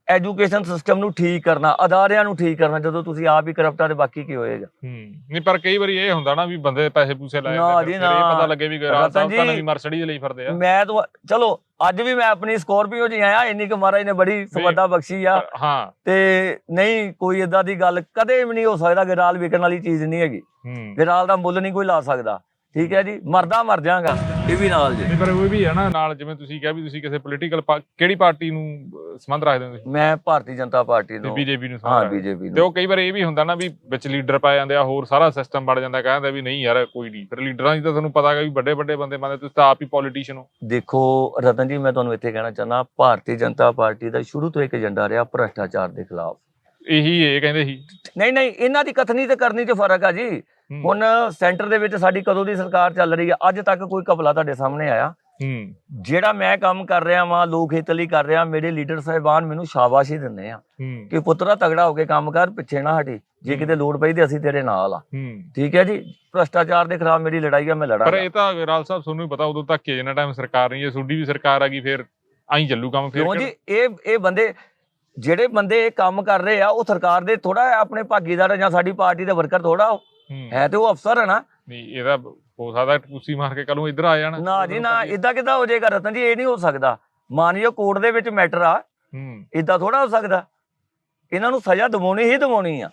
ਐਜੂਕੇਸ਼ਨ ਸਿਸਟਮ ਨੂੰ ਠੀਕ ਕਰਨਾ ਅਦਾਰਿਆਂ ਨੂੰ ਠੀਕ ਕਰਨਾ ਜਦੋਂ ਤੁਸੀਂ ਆਪ ਹੀ ਕਰਪਟ ਤੇ ਬਾਕੀ ਕੀ ਹੋਏਗਾ? ਹੂੰ ਨਹੀਂ ਪਰ ਕਈ ਵਾਰੀ ਇਹ ਹੁੰਦਾ ਨਾ ਵੀ ਬੰਦੇ ਪੈਸੇ ਪੂਸੇ ਲੈ ਨਾ ਜਾਂਦੇ ਫਿਰ ਇਹ। ਪਤਾ ਲੱਗੇ ਵੀ ਰਤਨ ਸਾਹਿਬ ਤਾਂ ਨਵੀਂ ਮਰਸਡੀ ਲਈ ਫਿਰਦੇ ਆ। ਮੈਂ ਤਾਂ ਚਲੋ ਅੱਜ ਵੀ ਮੈਂ ਆਪਣੀ ਸਕੋਰਪੀਓ 'ਚ ਆਇਆ ਇੰਨੀ ਕੁ ਮਹਾਰਾਜ ਨੇ ਬੜੀ ਸਵੱਧਾ ਬਖਸ਼ੀ ਆ। ਹਾਂ। ਤੇ ਨਹੀਂ ਕੋਈ ਇਦਾਂ ਦੀ ਗੱਲ ਕਦੇ ਵੀ ਨਹੀਂ ਹੋ ਸਕਦਾ ਗਿਰਾਲ ਵਿਕਣ ਵਾਲੀ ਚੀਜ਼ ਨਹੀਂ ਹੈਗੀ। ਗਿਰਾਲ ਦਾ ਮੁੱਲ ਨਹੀਂ ਕੋਈ ਲਾ ਸਕਦਾ। ਠੀਕ ਹੈ ਜੀ ਮਰਦਾ ਮਰ ਜਾਗਾ ਇਹ ਵੀ ਨਾਲ ਜੀ। ਨਹੀਂ ਪਰ ਉਹ ਵੀ ਹੈ ਨਾ ਨਾਲ ਜਿਵੇਂ ਤੁਸੀਂ ਕਿਹਾ ਵੀ ਤੁਸੀਂ ਕਿਸੇ ਪੋਲੀਟੀਕਲ ਕਿਹੜੀ ਪਾਰਟੀ ਨੂੰ ਸੰਬੰਧ ਰੱਖਦੇ ਹੋ ਤੁਸੀਂ? ਮੈਂ ਭਾਰਤੀ ਜਨਤਾ ਪਾਰਟੀ ਤੋਂ ਬੀਜੇਪੀ ਨੂੰ ਹਾਂ ਬੀਜੇਪੀ ਤੇ ਨੂੰ ਉਹ ਕਈ ਵਾਰ ਇਹ ਵੀ ਹੁੰਦਾ ਨਾ ਵੀ ਵਿੱਚ ਲੀਡਰ ਪਾਏ ਜਾਂਦੇ ਆ ਹੋਰ ਸਾਰਾ ਸਿਸਟਮ ਬਣ ਜਾਂਦਾ ਕਹਿੰਦਾ ਵੀ ਨਹੀਂ ਯਾਰ ਕੋਈ ਨਹੀਂ। ਫਿਰ ਲੀਡਰਾਂ ਦੀ ਤਾਂ ਤੁਹਾਨੂੰ ਪਤਾ ਹੈਗਾ ਵੀ ਵੱਡੇ ਵੱਡੇ ਬੰਦੇ ਮੰਨਦੇ ਤੁਸੀਂ ਤਾਂ ਆਪ ਹੀ ਪੋਲੀਟੀਸ਼ੀਅਨ ਹੋ। ਦੇਖੋ ਰਤਨ ਜੀ ਮੈਂ ਤੁਹਾਨੂੰ ਇੱਥੇ ਕਹਿਣਾ ਚਾਹੁੰਦਾ ਭਾਰਤੀ ਜਨਤਾ ਪਾਰਟੀ ਦਾ ਸ਼ੁਰੂ ਤੋਂ ਇੱਕ ਏਜੰਡਾ ਰਿਹਾ ਭ੍ਰਸ਼ਟਾਚਾਰ ਦੇ ਖਿਲਾਫ। ਇਹੀ ਇਹ ਕਹਿੰਦੇ ਸੀ। ਨਹੀਂ ਨਹੀਂ ਇਹਨਾਂ ਦੀ ਕਥਨੀ ਤੇ ਕਰਨੀ 'ਚ ਫ਼ਰਕ ਆ ਜੀ। ਹੁਣ ਸੈਂਟਰ ਦੇ ਵਿੱਚ ਸਾਡੀ ਕਦੋਂ ਦੀ ਸਰਕਾਰ ਚੱਲ ਰਹੀ ਆ ਅੱਜ ਤੱਕ ਕੋਈ ਘਪਲਾ ਤੁਹਾਡੇ ਸਾਹਮਣੇ ਆਇਆ? ਹੂੰ। ਜਿਹੜਾ ਮੈਂ ਕੰਮ ਕਰ ਰਿਹਾ ਵਾਂ ਲੋਕ ਹਿੱਤ ਲਈ ਕਰ ਰਿਹਾ ਮੇਰੇ ਲੀਡਰ ਸਾਹਿਬਾਨ ਮੈਨੂੰ ਸ਼ਾਬਾਸ਼ੀ ਦਿੰਦੇ ਆ। ਹੂੰ। ਕਿ ਪੁੱਤਰਾ ਤਗੜਾ ਹੋ ਕੇ ਕੰਮ ਕਰ ਪਿੱਛੇ ਨਾ ਹਟੀ। ਜੇ ਹੂੰ। ਕਿਤੇ ਲੋੜ ਪਈ ਤੇ ਅਸੀਂ ਤੇਰੇ ਨਾਲ ਆ। ਹੂੰ। ਠੀਕ ਹੈ ਜੀ? ਭ੍ਰਸ਼ਟਾਚਾਰ ਦੇ ਖਿਲਾਫ ਮੇਰੀ ਲੜਾਈ ਆ ਮੈਂ ਪਰ ਲੜਾਂਗਾ ਇਹ ਤਾਂ ਰਾਲ ਸਾਹਿਬ ਤੁਹਾਨੂੰ ਵੀ ਪਤਾ ਉਦੋਂ ਤੱਕ ਹੀ ਜਿੰਨਾ ਟਾਈਮ ਸਰਕਾਰ ਨਹੀਂ ਹੈ ਤੁਹਾਡੀ ਵੀ ਸਰਕਾਰ ਆ ਗਈ ਫਿਰ ਆਈ ਚੱਲੂ ਕੰਮ ਫਿਰ ਕਿਉਂ ਜੀ? ਇਹ ਇਹ ਬੰਦੇ ਜਿਹੜੇ ਬੰਦੇ ਇਹ ਕੰਮ ਕਰ ਰਹੇ ਆ ਉਹ ਸਰਕਾਰ ਦੇ ਥੋੜਾ ਆਪਣੇ ਭਾਗੀਦਾਰ ਜਾਂ ਸਾਡੀ ਪਾਰਟੀ ਦੇ ਵਰਕਰ ਥੋੜਾ ਹੈ। ਤੇ ਉਹ ਅਫਸਰ ਹੈ ਨਾ। ਨਹੀਂ ਇਹਦਾ ਹੋ ਸਕਦਾ ਟੂਸੀ ਮਾਰ ਕੇ ਕੱਲੋਂ ਇੱਧਰ ਆ ਜਾਣਾ। ਨਾ ਜੀ ਨਾ ਇਦਾਂ ਕਿਦਾਂ ਹੋ ਜਾਏਗਾ ਰਤਨ ਜੀ ਇਹ ਨਹੀਂ ਹੋ ਸਕਦਾ। ਮੰਨ ਲਿਓ ਕੋਰਟ ਦੇ ਵਿੱਚ ਮੈਟਰ ਆ। ਹੂੰ। ਇਦਾਂ ਥੋੜਾ ਹੋ ਸਕਦਾ। ਇਹਨਾਂ ਨੂੰ ਸਜ਼ਾ ਦਿਵਾਉਣੀ ਹੀ ਦਿਵਾਉਣੀ ਆ।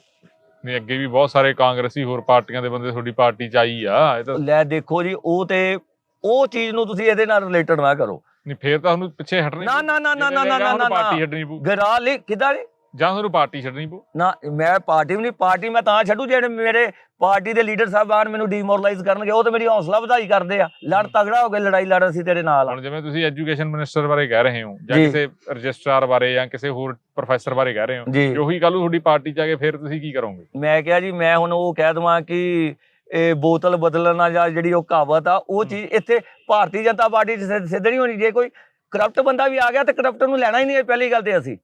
ਨਹੀਂ ਅੱਗੇ ਵੀ ਬਹੁਤ ਸਾਰੇ ਕਾਂਗਰਸੀ ਹੋਰ ਪਾਰਟੀਆਂ ਦੇ ਬੰਦੇ ਤੁਹਾਡੀ ਪਾਰਟੀ ਚ ਆਈ ਆ ਲੈ ਦੇਖੋ ਜੀ ਉਹ ਤੇ ਉਹ ਚੀਜ਼ ਨੂੰ ਤੁਸੀਂ ਇਹਦੇ ਨਾਲ ਰਿਲੇਟਡ ਨਾ ਕਰੋ। ਨਹੀਂ ਫੇਰ ਤਾਂ ਉਹਨੂੰ ਪਿੱਛੇ ਹਟਣੀ ਨਾ ਨਾ ਨਾ ਨਾ ਨਾ ਨਾ ਨਾ ਪਾਰਟੀ ਹਟਣੀ ਪਊ। ਗਰਾਲ ਕਿਦਾਂ ਜੀ? ਜਾਂ ਤੁਹਾਨੂੰ ਪਾਰਟੀ ਛੱਡਣੀ ਪਊ? ਨਾ ਮੈਂ ਪਾਰਟੀ ਵੀ ਨਹੀਂ ਪਾਰਟੀ ਮੈਂ ਤਾਂ ਛੱਡੂ ਜਿਹੜੇ ਮੇਰੇ ਪਾਰਟੀ ਦੇ ਲੀਡਰ ਸਾਹਿਬਾਨ ਮੈਨੂੰ ਡੀਮੋਰਲਾਈਜ਼ ਕਰਨਗੇ ਉਹ ਤੇ ਮੇਰੀ ਹੌਸਲਾ ਵਧਾਈ ਕਰਦੇ ਆ। ਲੜ ਤਗੜਾ ਹੋ ਕੇ ਲੜਾਈ ਲੜ ਅਸੀਂ ਤੇਰੇ ਨਾਲ ਹੁਣ ਜਿਵੇਂ ਤੁਸੀਂ ਐਜੂਕੇਸ਼ਨ ਮਿਨਿਸਟਰ ਬਾਰੇ ਕਹਿ ਰਹੇ ਹੋ ਜਾਂ। ਕਿਸੇ ਰਜਿਸਟਰਾਰ ਬਾਰੇ ਜਾਂ ਕਿਸੇ ਹੋਰ ਪ੍ਰੋਫੈਸਰ ਬਾਰੇ ਕਹਿ ਰਹੇ ਹੋ ਜੀ। ਉਹੀ ਕੱਲ ਨੂੰ ਤੁਹਾਡੀ ਪਾਰਟੀ ਚ ਆ ਕੇ ਫਿਰ ਤੁਸੀਂ ਕੀ ਕਰੋਗੇ? ਮੈਂ ਕਿਹਾ ਜੀ ਮੈਂ ਹੁਣ ਉਹ ਕਹਿ ਦਵਾਂ ਕਿ ਇਹ ਬੋਤਲ ਬਦਲਣਾ ਜਾਂ ਜਿਹੜੀ ਉਹ ਕਹਾਵਤ ਆ ਉਹ ਚੀਜ਼ ਇੱਥੇ ਭਾਰਤੀ ਜਨਤਾ ਪਾਰਟੀ 'ਚ ਸਿੱਧ ਨਹੀਂ ਹੋਣੀ। ਜੇ ਕੋਈ ਕਰਪਟ ਬੰਦਾ ਵੀ ਆ ਗਿਆ ਤੇ ਕਰਪਟ ਨੂੰ ਲੈਣਾ ਹੀ ਨਹੀਂ ਪਹਿਲੀ ਗੱਲ ਤੇ ਅਸੀਂ।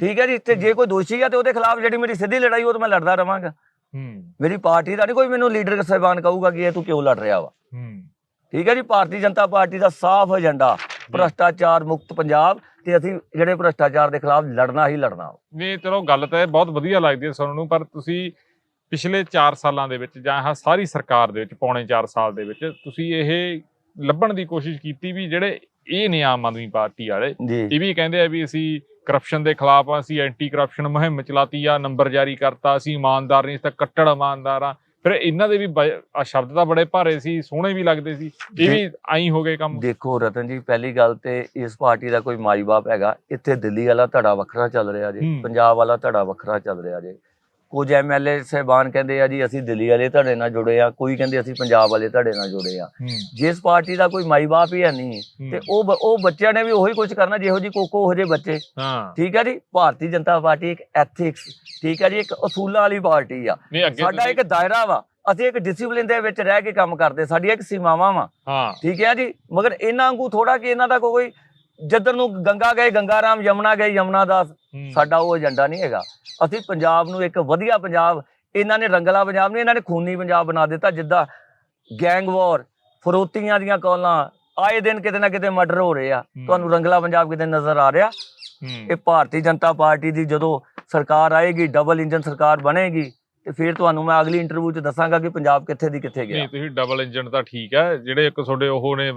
ਠੀਕ ਹੈ ਜੀ ਤੇ ਜੇ ਕੋਈ ਦੋਸ਼ੀ ਆ ਤੇ ਉਹਦੇ ਖਿਲਾਫ ਜਿਹੜੀ ਮੇਰੀ ਸਿੱਧੀ ਲੜਾਈ ਉਹ ਤਾਂ ਮੈਂ ਲੜਦਾ ਰਵਾਂਗਾ। ਮੇਰੀ ਪਾਰਟੀ ਦਾ ਨਹੀਂ ਕੋਈ ਮੈਨੂੰ ਲੀਡਰ ਸਾਹਿਬਾਨ ਕਹੂਗਾ ਕਿ ਇਹ ਤੂੰ ਕਿਉਂ ਲੜ ਰਿਹਾ ਵਾ। ਠੀਕ ਹੈ ਜੀ ਭਾਰਤੀ ਜਨਤਾ ਪਾਰਟੀ ਦਾ ਸਾਫ਼ ਏਜੰਡਾ ਭ੍ਰਸ਼ਟਾਚਾਰ ਮੁਕਤ ਪੰਜਾਬ ਤੇ ਅਸੀਂ ਜਿਹੜੇ ਭ੍ਰਸ਼ਟਾਚਾਰ ਦੇ ਖਿਲਾਫ ਲੜਨਾ ਹੀ ਲੜਨਾ ਨਹੀਂ ਚਲੋ ਗੱਲ ਤਾਂ ਇਹ ਬਹੁਤ ਵਧੀਆ ਲੱਗਦੀ ਹੈ ਸੁਣਨ ਨੂੰ ਪਰ ਤੁਸੀਂ ਪਿਛਲੇ 4 ਸਾਲਾਂ ਦੇ ਵਿੱਚ ਜਾਂ ਆਹ ਸਾਰੀ ਸਰਕਾਰ ਦੇ ਵਿੱਚ ਪੌਣੇ 4 ਸਾਲ ਦੇ ਵਿੱਚ ਤੁਸੀਂ ਇਹ ਲੱਭਣ ਦੀ ਕੋਸ਼ਿਸ਼ ਕੀਤੀ ਵੀ ਜਿਹੜੇ ਇਹ ਨੇ ਆਮ ਆਦਮੀ ਪਾਰਟੀ ਵਾਲੇ ਇਹ ਵੀ ਕਹਿੰਦੇ ਆ ਵੀ ਅਸੀਂ ਕਰਪਸ਼ਨ ਦੇ ਖਿਲਾਫ ਆ ਅਸੀਂ ਐਂਟੀ ਕਰਪਸ਼ਨ ਮੁਹਿੰਮ ਚਲਾਤੀ ਆ ਨੰਬਰ ਜਾਰੀ ਕਰਤਾ ਅਸੀਂ ਇਮਾਨਦਾਰ ਨਹੀਂ ਅਸੀਂ ਤਾਂ ਕੱਟੜ ਇਮਾਨਦਾਰ ਆ। ਫਿਰ ਇਹਨਾਂ ਦੇ ਵੀ ਆਹ ਸ਼ਬਦ ਤਾਂ ਬੜੇ ਭਾਰੇ ਸੀ ਸੋਹਣੇ ਵੀ ਲੱਗਦੇ ਸੀ ਇਹ ਵੀ ਆਈ ਹੋ ਗਏ ਕੰਮ। ਦੇਖੋ ਰਤਨ ਜੀ ਪਹਿਲੀ ਗੱਲ ਤੇ ਇਸ ਪਾਰਟੀ ਦਾ ਕੋਈ ਮਾਈ ਬਾਪ ਹੈਗਾ ਇੱਥੇ ਦਿੱਲੀ ਵਾਲਾ ਧੜਾ ਵੱਖਰਾ ਚੱਲ ਰਿਹਾ ਜੀ। ਪੰਜਾਬ ਵਾਲਾ ਧੜਾ ਵੱਖਰਾ ਚੱਲ ਰਿਹਾ ਜੀ। ਕੁਝ ਐਮਐਲਏ ਸਹਿਬਾਨ ਕਹਿੰਦੇ ਆ ਜੀ ਅਸੀਂ ਦਿੱਲੀ ਵਾਲੇ ਧੜੇ ਨਾਲ ਜੁੜੇ ਆ ਕੋਈ ਕਹਿੰਦੇ ਅਸੀਂ ਪੰਜਾਬ ਵਾਲੇ ਧੜੇ ਨਾਲ ਜੁੜੇ ਆ। ਜਿਸ ਪਾਰਟੀ ਦਾ ਕੋਈ ਮਾਈ ਬਾਪ ਹੀ ਹੈ ਨਹੀਂ। ਤੇ ਉਹ ਉਹ ਬੱਚਿਆਂ ਨੇ ਵੀ ਉਹੀ ਕੁਝ ਕਰਨਾ ਜਿਹੋ ਜੀ ਕੋਕੋ ਉਹ ਜਿਹੇ ਬੱਚੇ। ਹਾਂ। ਠੀਕ ਹੈ ਜੀ? ਭਾਰਤੀ ਜਨਤਾ ਪਾਰਟੀ ਇੱਕ ਐਥਿਕਸ ਠੀਕ ਹੈ ਜੀ? ਇੱਕ ਅਸੂਲਾਂ ਵਾਲੀ ਪਾਰਟੀ ਆ। ਸਾਡਾ ਇੱਕ ਦਾਇਰਾ ਵਾ। ਅਸੀਂ ਇੱਕ ਡਿਸਪਲਿਨ ਦੇ ਵਿੱਚ ਰਹਿ ਕੇ ਕੰਮ ਕਰਦੇ ਸਾਡੀਆਂ ਇੱਕ ਸੀਮਾਵਾਂ ਵਾ। ਠੀਕ ਹੈ ਜੀ? ਮਗਰ ਇਹਨਾਂ ਵਾਂਗੂ ਥੋੜਾ ਕਿ ਇਹਨਾਂ ਦਾ ਕੋਈ ਜਿੱਧਰ ਨੂੰ ਗੰਗਾ ਗਏ ਗੰਗਾ ਰਾਮ ਯਮੁਨਾ ਗਏ ਯਮੁਨਾ ਦਾਸ। ਸਾਡਾ ਉਹ ਏਜੰਡਾ ਨਹੀਂ ਹੈਗਾ। ਅਸੀਂ ਪੰਜਾਬ ਨੂੰ ਇੱਕ ਵਧੀਆ ਪੰਜਾਬ ਇਹਨਾਂ ਨੇ ਰੰਗਲਾ ਪੰਜਾਬ ਨਹੀਂ ਇਹਨਾਂ ਨੇ ਖੂਨੀ ਪੰਜਾਬ ਬਣਾ ਦਿੱਤਾ ਜਿੱਦਾਂ ਗੈਂਗ ਵਾਰ ਫਰੋਤੀਆਂ ਦੀਆਂ ਕੌਲਾਂ ਆਏ ਦਿਨ ਕਿਤੇ ਨਾ ਕਿਤੇ ਮਰਡਰ ਹੋ ਰਹੇ ਆ। ਤੁਹਾਨੂੰ ਰੰਗਲਾ ਪੰਜਾਬ ਕਿਤੇ ਨਜ਼ਰ ਆ ਰਿਹਾ? ਇਹ ਭਾਰਤੀ ਜਨਤਾ ਪਾਰਟੀ ਦੀ ਜਦੋਂ ਸਰਕਾਰ ਆਏਗੀ ਡਬਲ ਇੰਜਨ ਸਰਕਾਰ ਬਣੇਗੀ ਤੇ ਫਿਰ ਤੁਹਾਨੂੰ ਮੈਂ ਅਗਲੀ ਇੰਟਰਵਿਊ 'ਚ ਦੱਸਾਂਗਾ ਕਿ ਪੰਜਾਬ ਕਿੱਥੇ ਦੀ ਕਿੱਥੇ ਗਿਆ। ਨਹੀਂ ਤੁਸੀਂ ਡਬਲ ਇੰਜਨ ਤਾਂ ਠੀਕ ਹੈ ਜਿਹੜੇ ਇੱਕ ਤੁਹਾਡੇ ਉਹ ਨੇ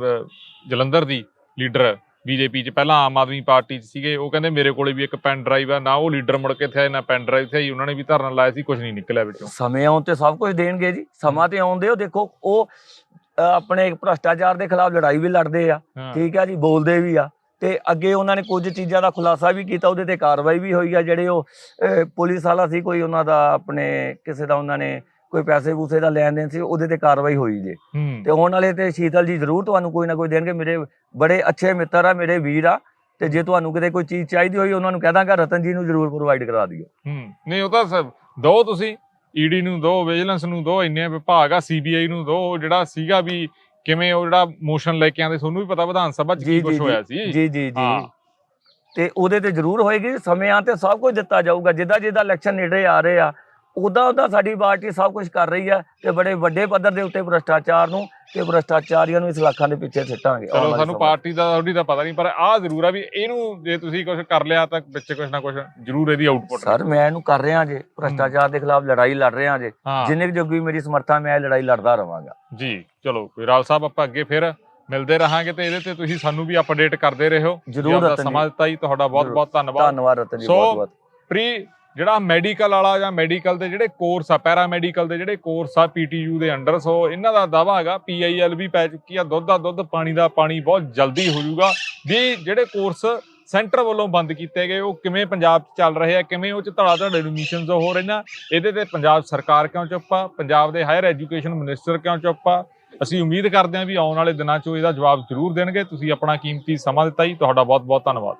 ਜਲੰਧਰ ਦੀ ਲੀਡਰ ਬੀਜੇਪੀ ਚ ਪਹਿਲਾਂ ਆਮ ਆਦਮੀ ਪਾਰਟੀ ਚ ਸੀਗੇ ਉਹ ਕਹਿੰਦੇ ਮੇਰੇ ਕੋਲੇ ਵੀ ਇੱਕ ਪੈਨ ਡਰਾਈਵ ਆ ਨਾ ਉਹ ਲੀਡਰ ਮੁੜ ਕੇ ਇੱਥੇ ਆਏ ਨਾ ਪੈਨ ਡਰਾਈਵ ਤੇ ਉਹਨਾਂ ਨੇ ਵੀ ਧਰਨਾ ਲਾਇਆ ਸੀ ਕੁਝ ਨਹੀਂ ਨਿਕਲਿਆ ਵਿੱਚੋਂ। ਸਮੇਂ ਆਉਣ ਤੇ ਸਭ ਕੁਝ ਦੇਣਗੇ ਜੀ ਸਮਾਂ ਤੇ ਆਉਂਦੇ ਹੋ ਦੇਖੋ ਉਹ ਆਪਣੇ ਭ੍ਰਸ਼ਟਾਚਾਰ ਦੇ ਖਿਲਾਫ ਲੜਾਈ ਵੀ ਲੜਦੇ ਆ ਠੀਕ ਆ ਜੀ ਬੋਲਦੇ ਵੀ ਆ ਤੇ ਅੱਗੇ ਉਹਨਾਂ ਨੇ ਕੁਝ ਚੀਜ਼ਾਂ ਦਾ ਖੁਲਾਸਾ ਵੀ ਕੀਤਾ ਉਹਦੇ ਤੇ ਕਾਰਵਾਈ ਵੀ ਹੋਈ ਆ ਜਿਹੜੇ ਉਹ ਪੁਲਿਸ ਵਾਲਾ ਸੀ ਕੋਈ ਉਹਨਾਂ ਦਾ ਆਪਣੇ ਕਿਸੇ ਦਾ ਉਹਨਾਂ ਨੇ ਕੋਈ ਪੈਸੇ ਪੂਸੇ ਦਾ ਲੈਣ ਦੇਣ ਸੀ ਉਹਦੇ ਤੇ ਕਾਰਵਾਈ ਹੋਈ ਜੇ। ਤੇ ਆਉਣ ਵਾਲੇ ਤੇ ਸ਼ੀਤਲ ਜੀ ਜ਼ਰੂਰ ਤੁਹਾਨੂੰ ਕੋਈ ਨਾ ਕੋਈ ਦੇਣਗੇ ਮੇਰੇ ਬੜੇ ਅੱਛੇ ਮਿੱਤਰ ਆ ਮੇਰੇ ਵੀਰ ਆ ਤੇ ਜੇ ਤੁਹਾਨੂੰ ਕਿਤੇ ਕੋਈ ਚੀਜ਼ ਚਾਹੀਦੀ ਹੋਈ ਉਹਨਾਂ ਨੂੰ ਕਹਿ ਦਾਂਗਾ ਰਤਨ ਜੀ ਨੂੰ ਜ਼ਰੂਰ ਪ੍ਰੋਵਾਈਡ ਕਰਾ ਦਿਓ। ਨਹੀਂ ਉਹ ਤਾਂ ਦੋ ਤੁਸੀਂ ਈਡੀ ਨੂੰ ਦੋ ਵਿਜੀਲੈਂਸ ਨੂੰ ਦੋ ਇੰਨੇ ਵਿਭਾਗ ਆ ਸੀਬੀਆਈ ਨੂੰ ਦੋ ਜਿਹੜਾ ਸੀਗਾ ਵੀ ਕਿਵੇਂ ਉਹ ਜਿਹੜਾ ਮੋਸ਼ਨ ਲੈ ਕੇ ਆਂਦੇ ਤੁਹਾਨੂੰ ਵੀ ਪਤਾ ਵਿਧਾਨ ਸਭਾ ਚ ਕੀ ਕੁਝ ਹੋਇਆ ਸੀ। ਜੀ ਜੀ। ਜੀ। ਤੇ ਉਹਦੇ ਤੇ ਜ਼ਰੂਰ ਹੋਏਗੀ ਸਮੇਂ ਆਂ ਤੇ ਸਭ ਕੁਝ ਦਿੱਤਾ ਜਾਊਗਾ ਜਿੱਦਾਂ ਜਿੱਦਾਂ ਇਲੈਕਸ਼ਨ ਨੇੜੇ ਆ ਰਹੇ ਆ ਉਦਾਂ ਉਦਾਂ ਸਾਡੀ ਪਾਰਟੀ ਸਭ ਕੁਝ ਕਰ ਰਹੀ ਆ ਤੇ ਬੜੇ ਵੱਡੇ ਪੱਧਰ ਦੇ ਉੱਤੇ ਭ੍ਰਸ਼ਟਾਚਾਰ ਨੂੰ ਤੇ ਭ੍ਰਸ਼ਟਾਚਾਰੀਆਂ ਨੂੰ ਇਸ ਲੱਖਾਂ ਦੇ ਪਿੱਛੇ ਸਿੱਟਾਂਗੇ ਚਲੋ ਸਾਨੂੰ। ਪਾਰਟੀ ਦਾ ਤੁਹਾਡੀ ਦਾ ਪਤਾ ਨਹੀਂ ਪਰ ਆਹ ਜ਼ਰੂਰ ਆ ਵੀ ਇਹਨੂੰ ਜੇ ਤੁਸੀਂ ਕੁਝ ਕਰ ਲਿਆ ਤਾਂ ਵਿੱਚ ਕੁਝ ਨਾ ਕੁਝ ਜ਼ਰੂਰ ਇਹਦੀ ਆਊਟਪੁੱਟ ਸਰ ਮੈਂ ਇਹਨੂੰ ਕਰ ਰਿਹਾ ਜੇ ਭ੍ਰਸ਼ਟਾਚਾਰ ਦੇ ਖਿਲਾਫ ਲੜਾਈ ਲੜ ਰਿਹਾ ਜੇ ਹਾਂ ਜਿੰਨੇ ਜੋਗੀ ਮੇਰੀ ਸਮਰੱਥਾ ਮੈਂ ਇਹ ਲੜਾਈ ਲੜਦਾ ਰਵਾਂਗਾ ਜੀ ਚਲੋ ਕੋਈ ਰਾਲ ਸਾਹਿਬ ਆਪਾਂ ਅੱਗੇ ਫਿਰ ਮਿਲਦੇ ਰਹਾਂਗੇ ਤੇ ਇਹਦੇ ਤੇ ਤੁਸੀਂ ਸਾਨੂੰ ਵੀ ਅਪਡੇਟ ਕਰਦੇ ਰਹੋ ਜ਼ਰੂਰ ਆਪਦਾ ਰਤਨ ਜੀ। ਸਮਾਂ ਦਿੱਤਾ ਜੀ ਤੁਹਾਡਾ ਬਹੁਤ। ਬਹੁਤ ਧੰਨਵਾਦ ਧੰਨਵਾਦ ਰਤਨ ਜੀ ਬਹੁਤ ਬਹੁਤ ਪ੍ਰੀ ਜਿਹੜਾ ਮੈਡੀਕਲ ਵਾਲਾ ਜਾਂ ਮੈਡੀਕਲ ਦੇ ਜਿਹੜੇ ਕੋਰਸ ਆ ਪੈਰਾ ਮੈਡੀਕਲ ਦੇ ਜਿਹੜੇ ਕੋਰਸ ਆ ਪੀਟੀਯੂ ਦੇ ਅੰਡਰ ਸੋ, ਇਹਨਾਂ ਦਾ ਦਾਵਾ ਹੈਗਾ ਪੀਆਈਐਲ ਵੀ ਪੈ ਚੁੱਕੀ ਆ, ਦੁੱਧ ਦਾ ਦੁੱਧ, ਪਾਣੀ ਦਾ ਪਾਣੀ ਬਹੁਤ ਜਲਦੀ ਹੋ ਜਾਊਗਾ। ਵੀ ਜਿਹੜੇ ਕੋਰਸ ਸੈਂਟਰ ਵੱਲੋਂ ਬੰਦ ਕੀਤੇ ਗਏ, ਉਹ ਕਿਵੇਂ ਪੰਜਾਬ 'ਚ ਚੱਲ ਰਹੇ ਆ, ਕਿਵੇਂ ਉਹ 'ਚ ਧੜਾ ਧੜ ਐਡਮਿਸ਼ਨਸ ਹੋ ਰਹੀਆਂ, ਇਹਦੇ ਤੇ ਪੰਜਾਬ ਸਰਕਾਰ ਕਿਉਂ ਚੁੱਪ ਆ? ਪੰਜਾਬ ਦੇ ਹਾਇਰ ਐਜੂਕੇਸ਼ਨ ਮਿਨਿਸਟਰ ਕਿਉਂ ਚੁੱਪ ਆ? ਅਸੀਂ ਉਮੀਦ ਕਰਦੇ ਹਾਂ ਵੀ ਆਉਣ ਵਾਲੇ ਦਿਨਾਂ 'ਚ ਉਹ ਇਹਦਾ ਜਵਾਬ ਜ਼ਰੂਰ ਦੇਣਗੇ। ਤੁਸੀਂ ਆਪਣਾ ਕੀਮਤੀ ਸਮਾਂ ਦਿੱਤਾ ਜੀ, ਤੁਹਾਡਾ ਬਹੁਤ ਬਹੁਤ ਧੰਨਵਾਦ।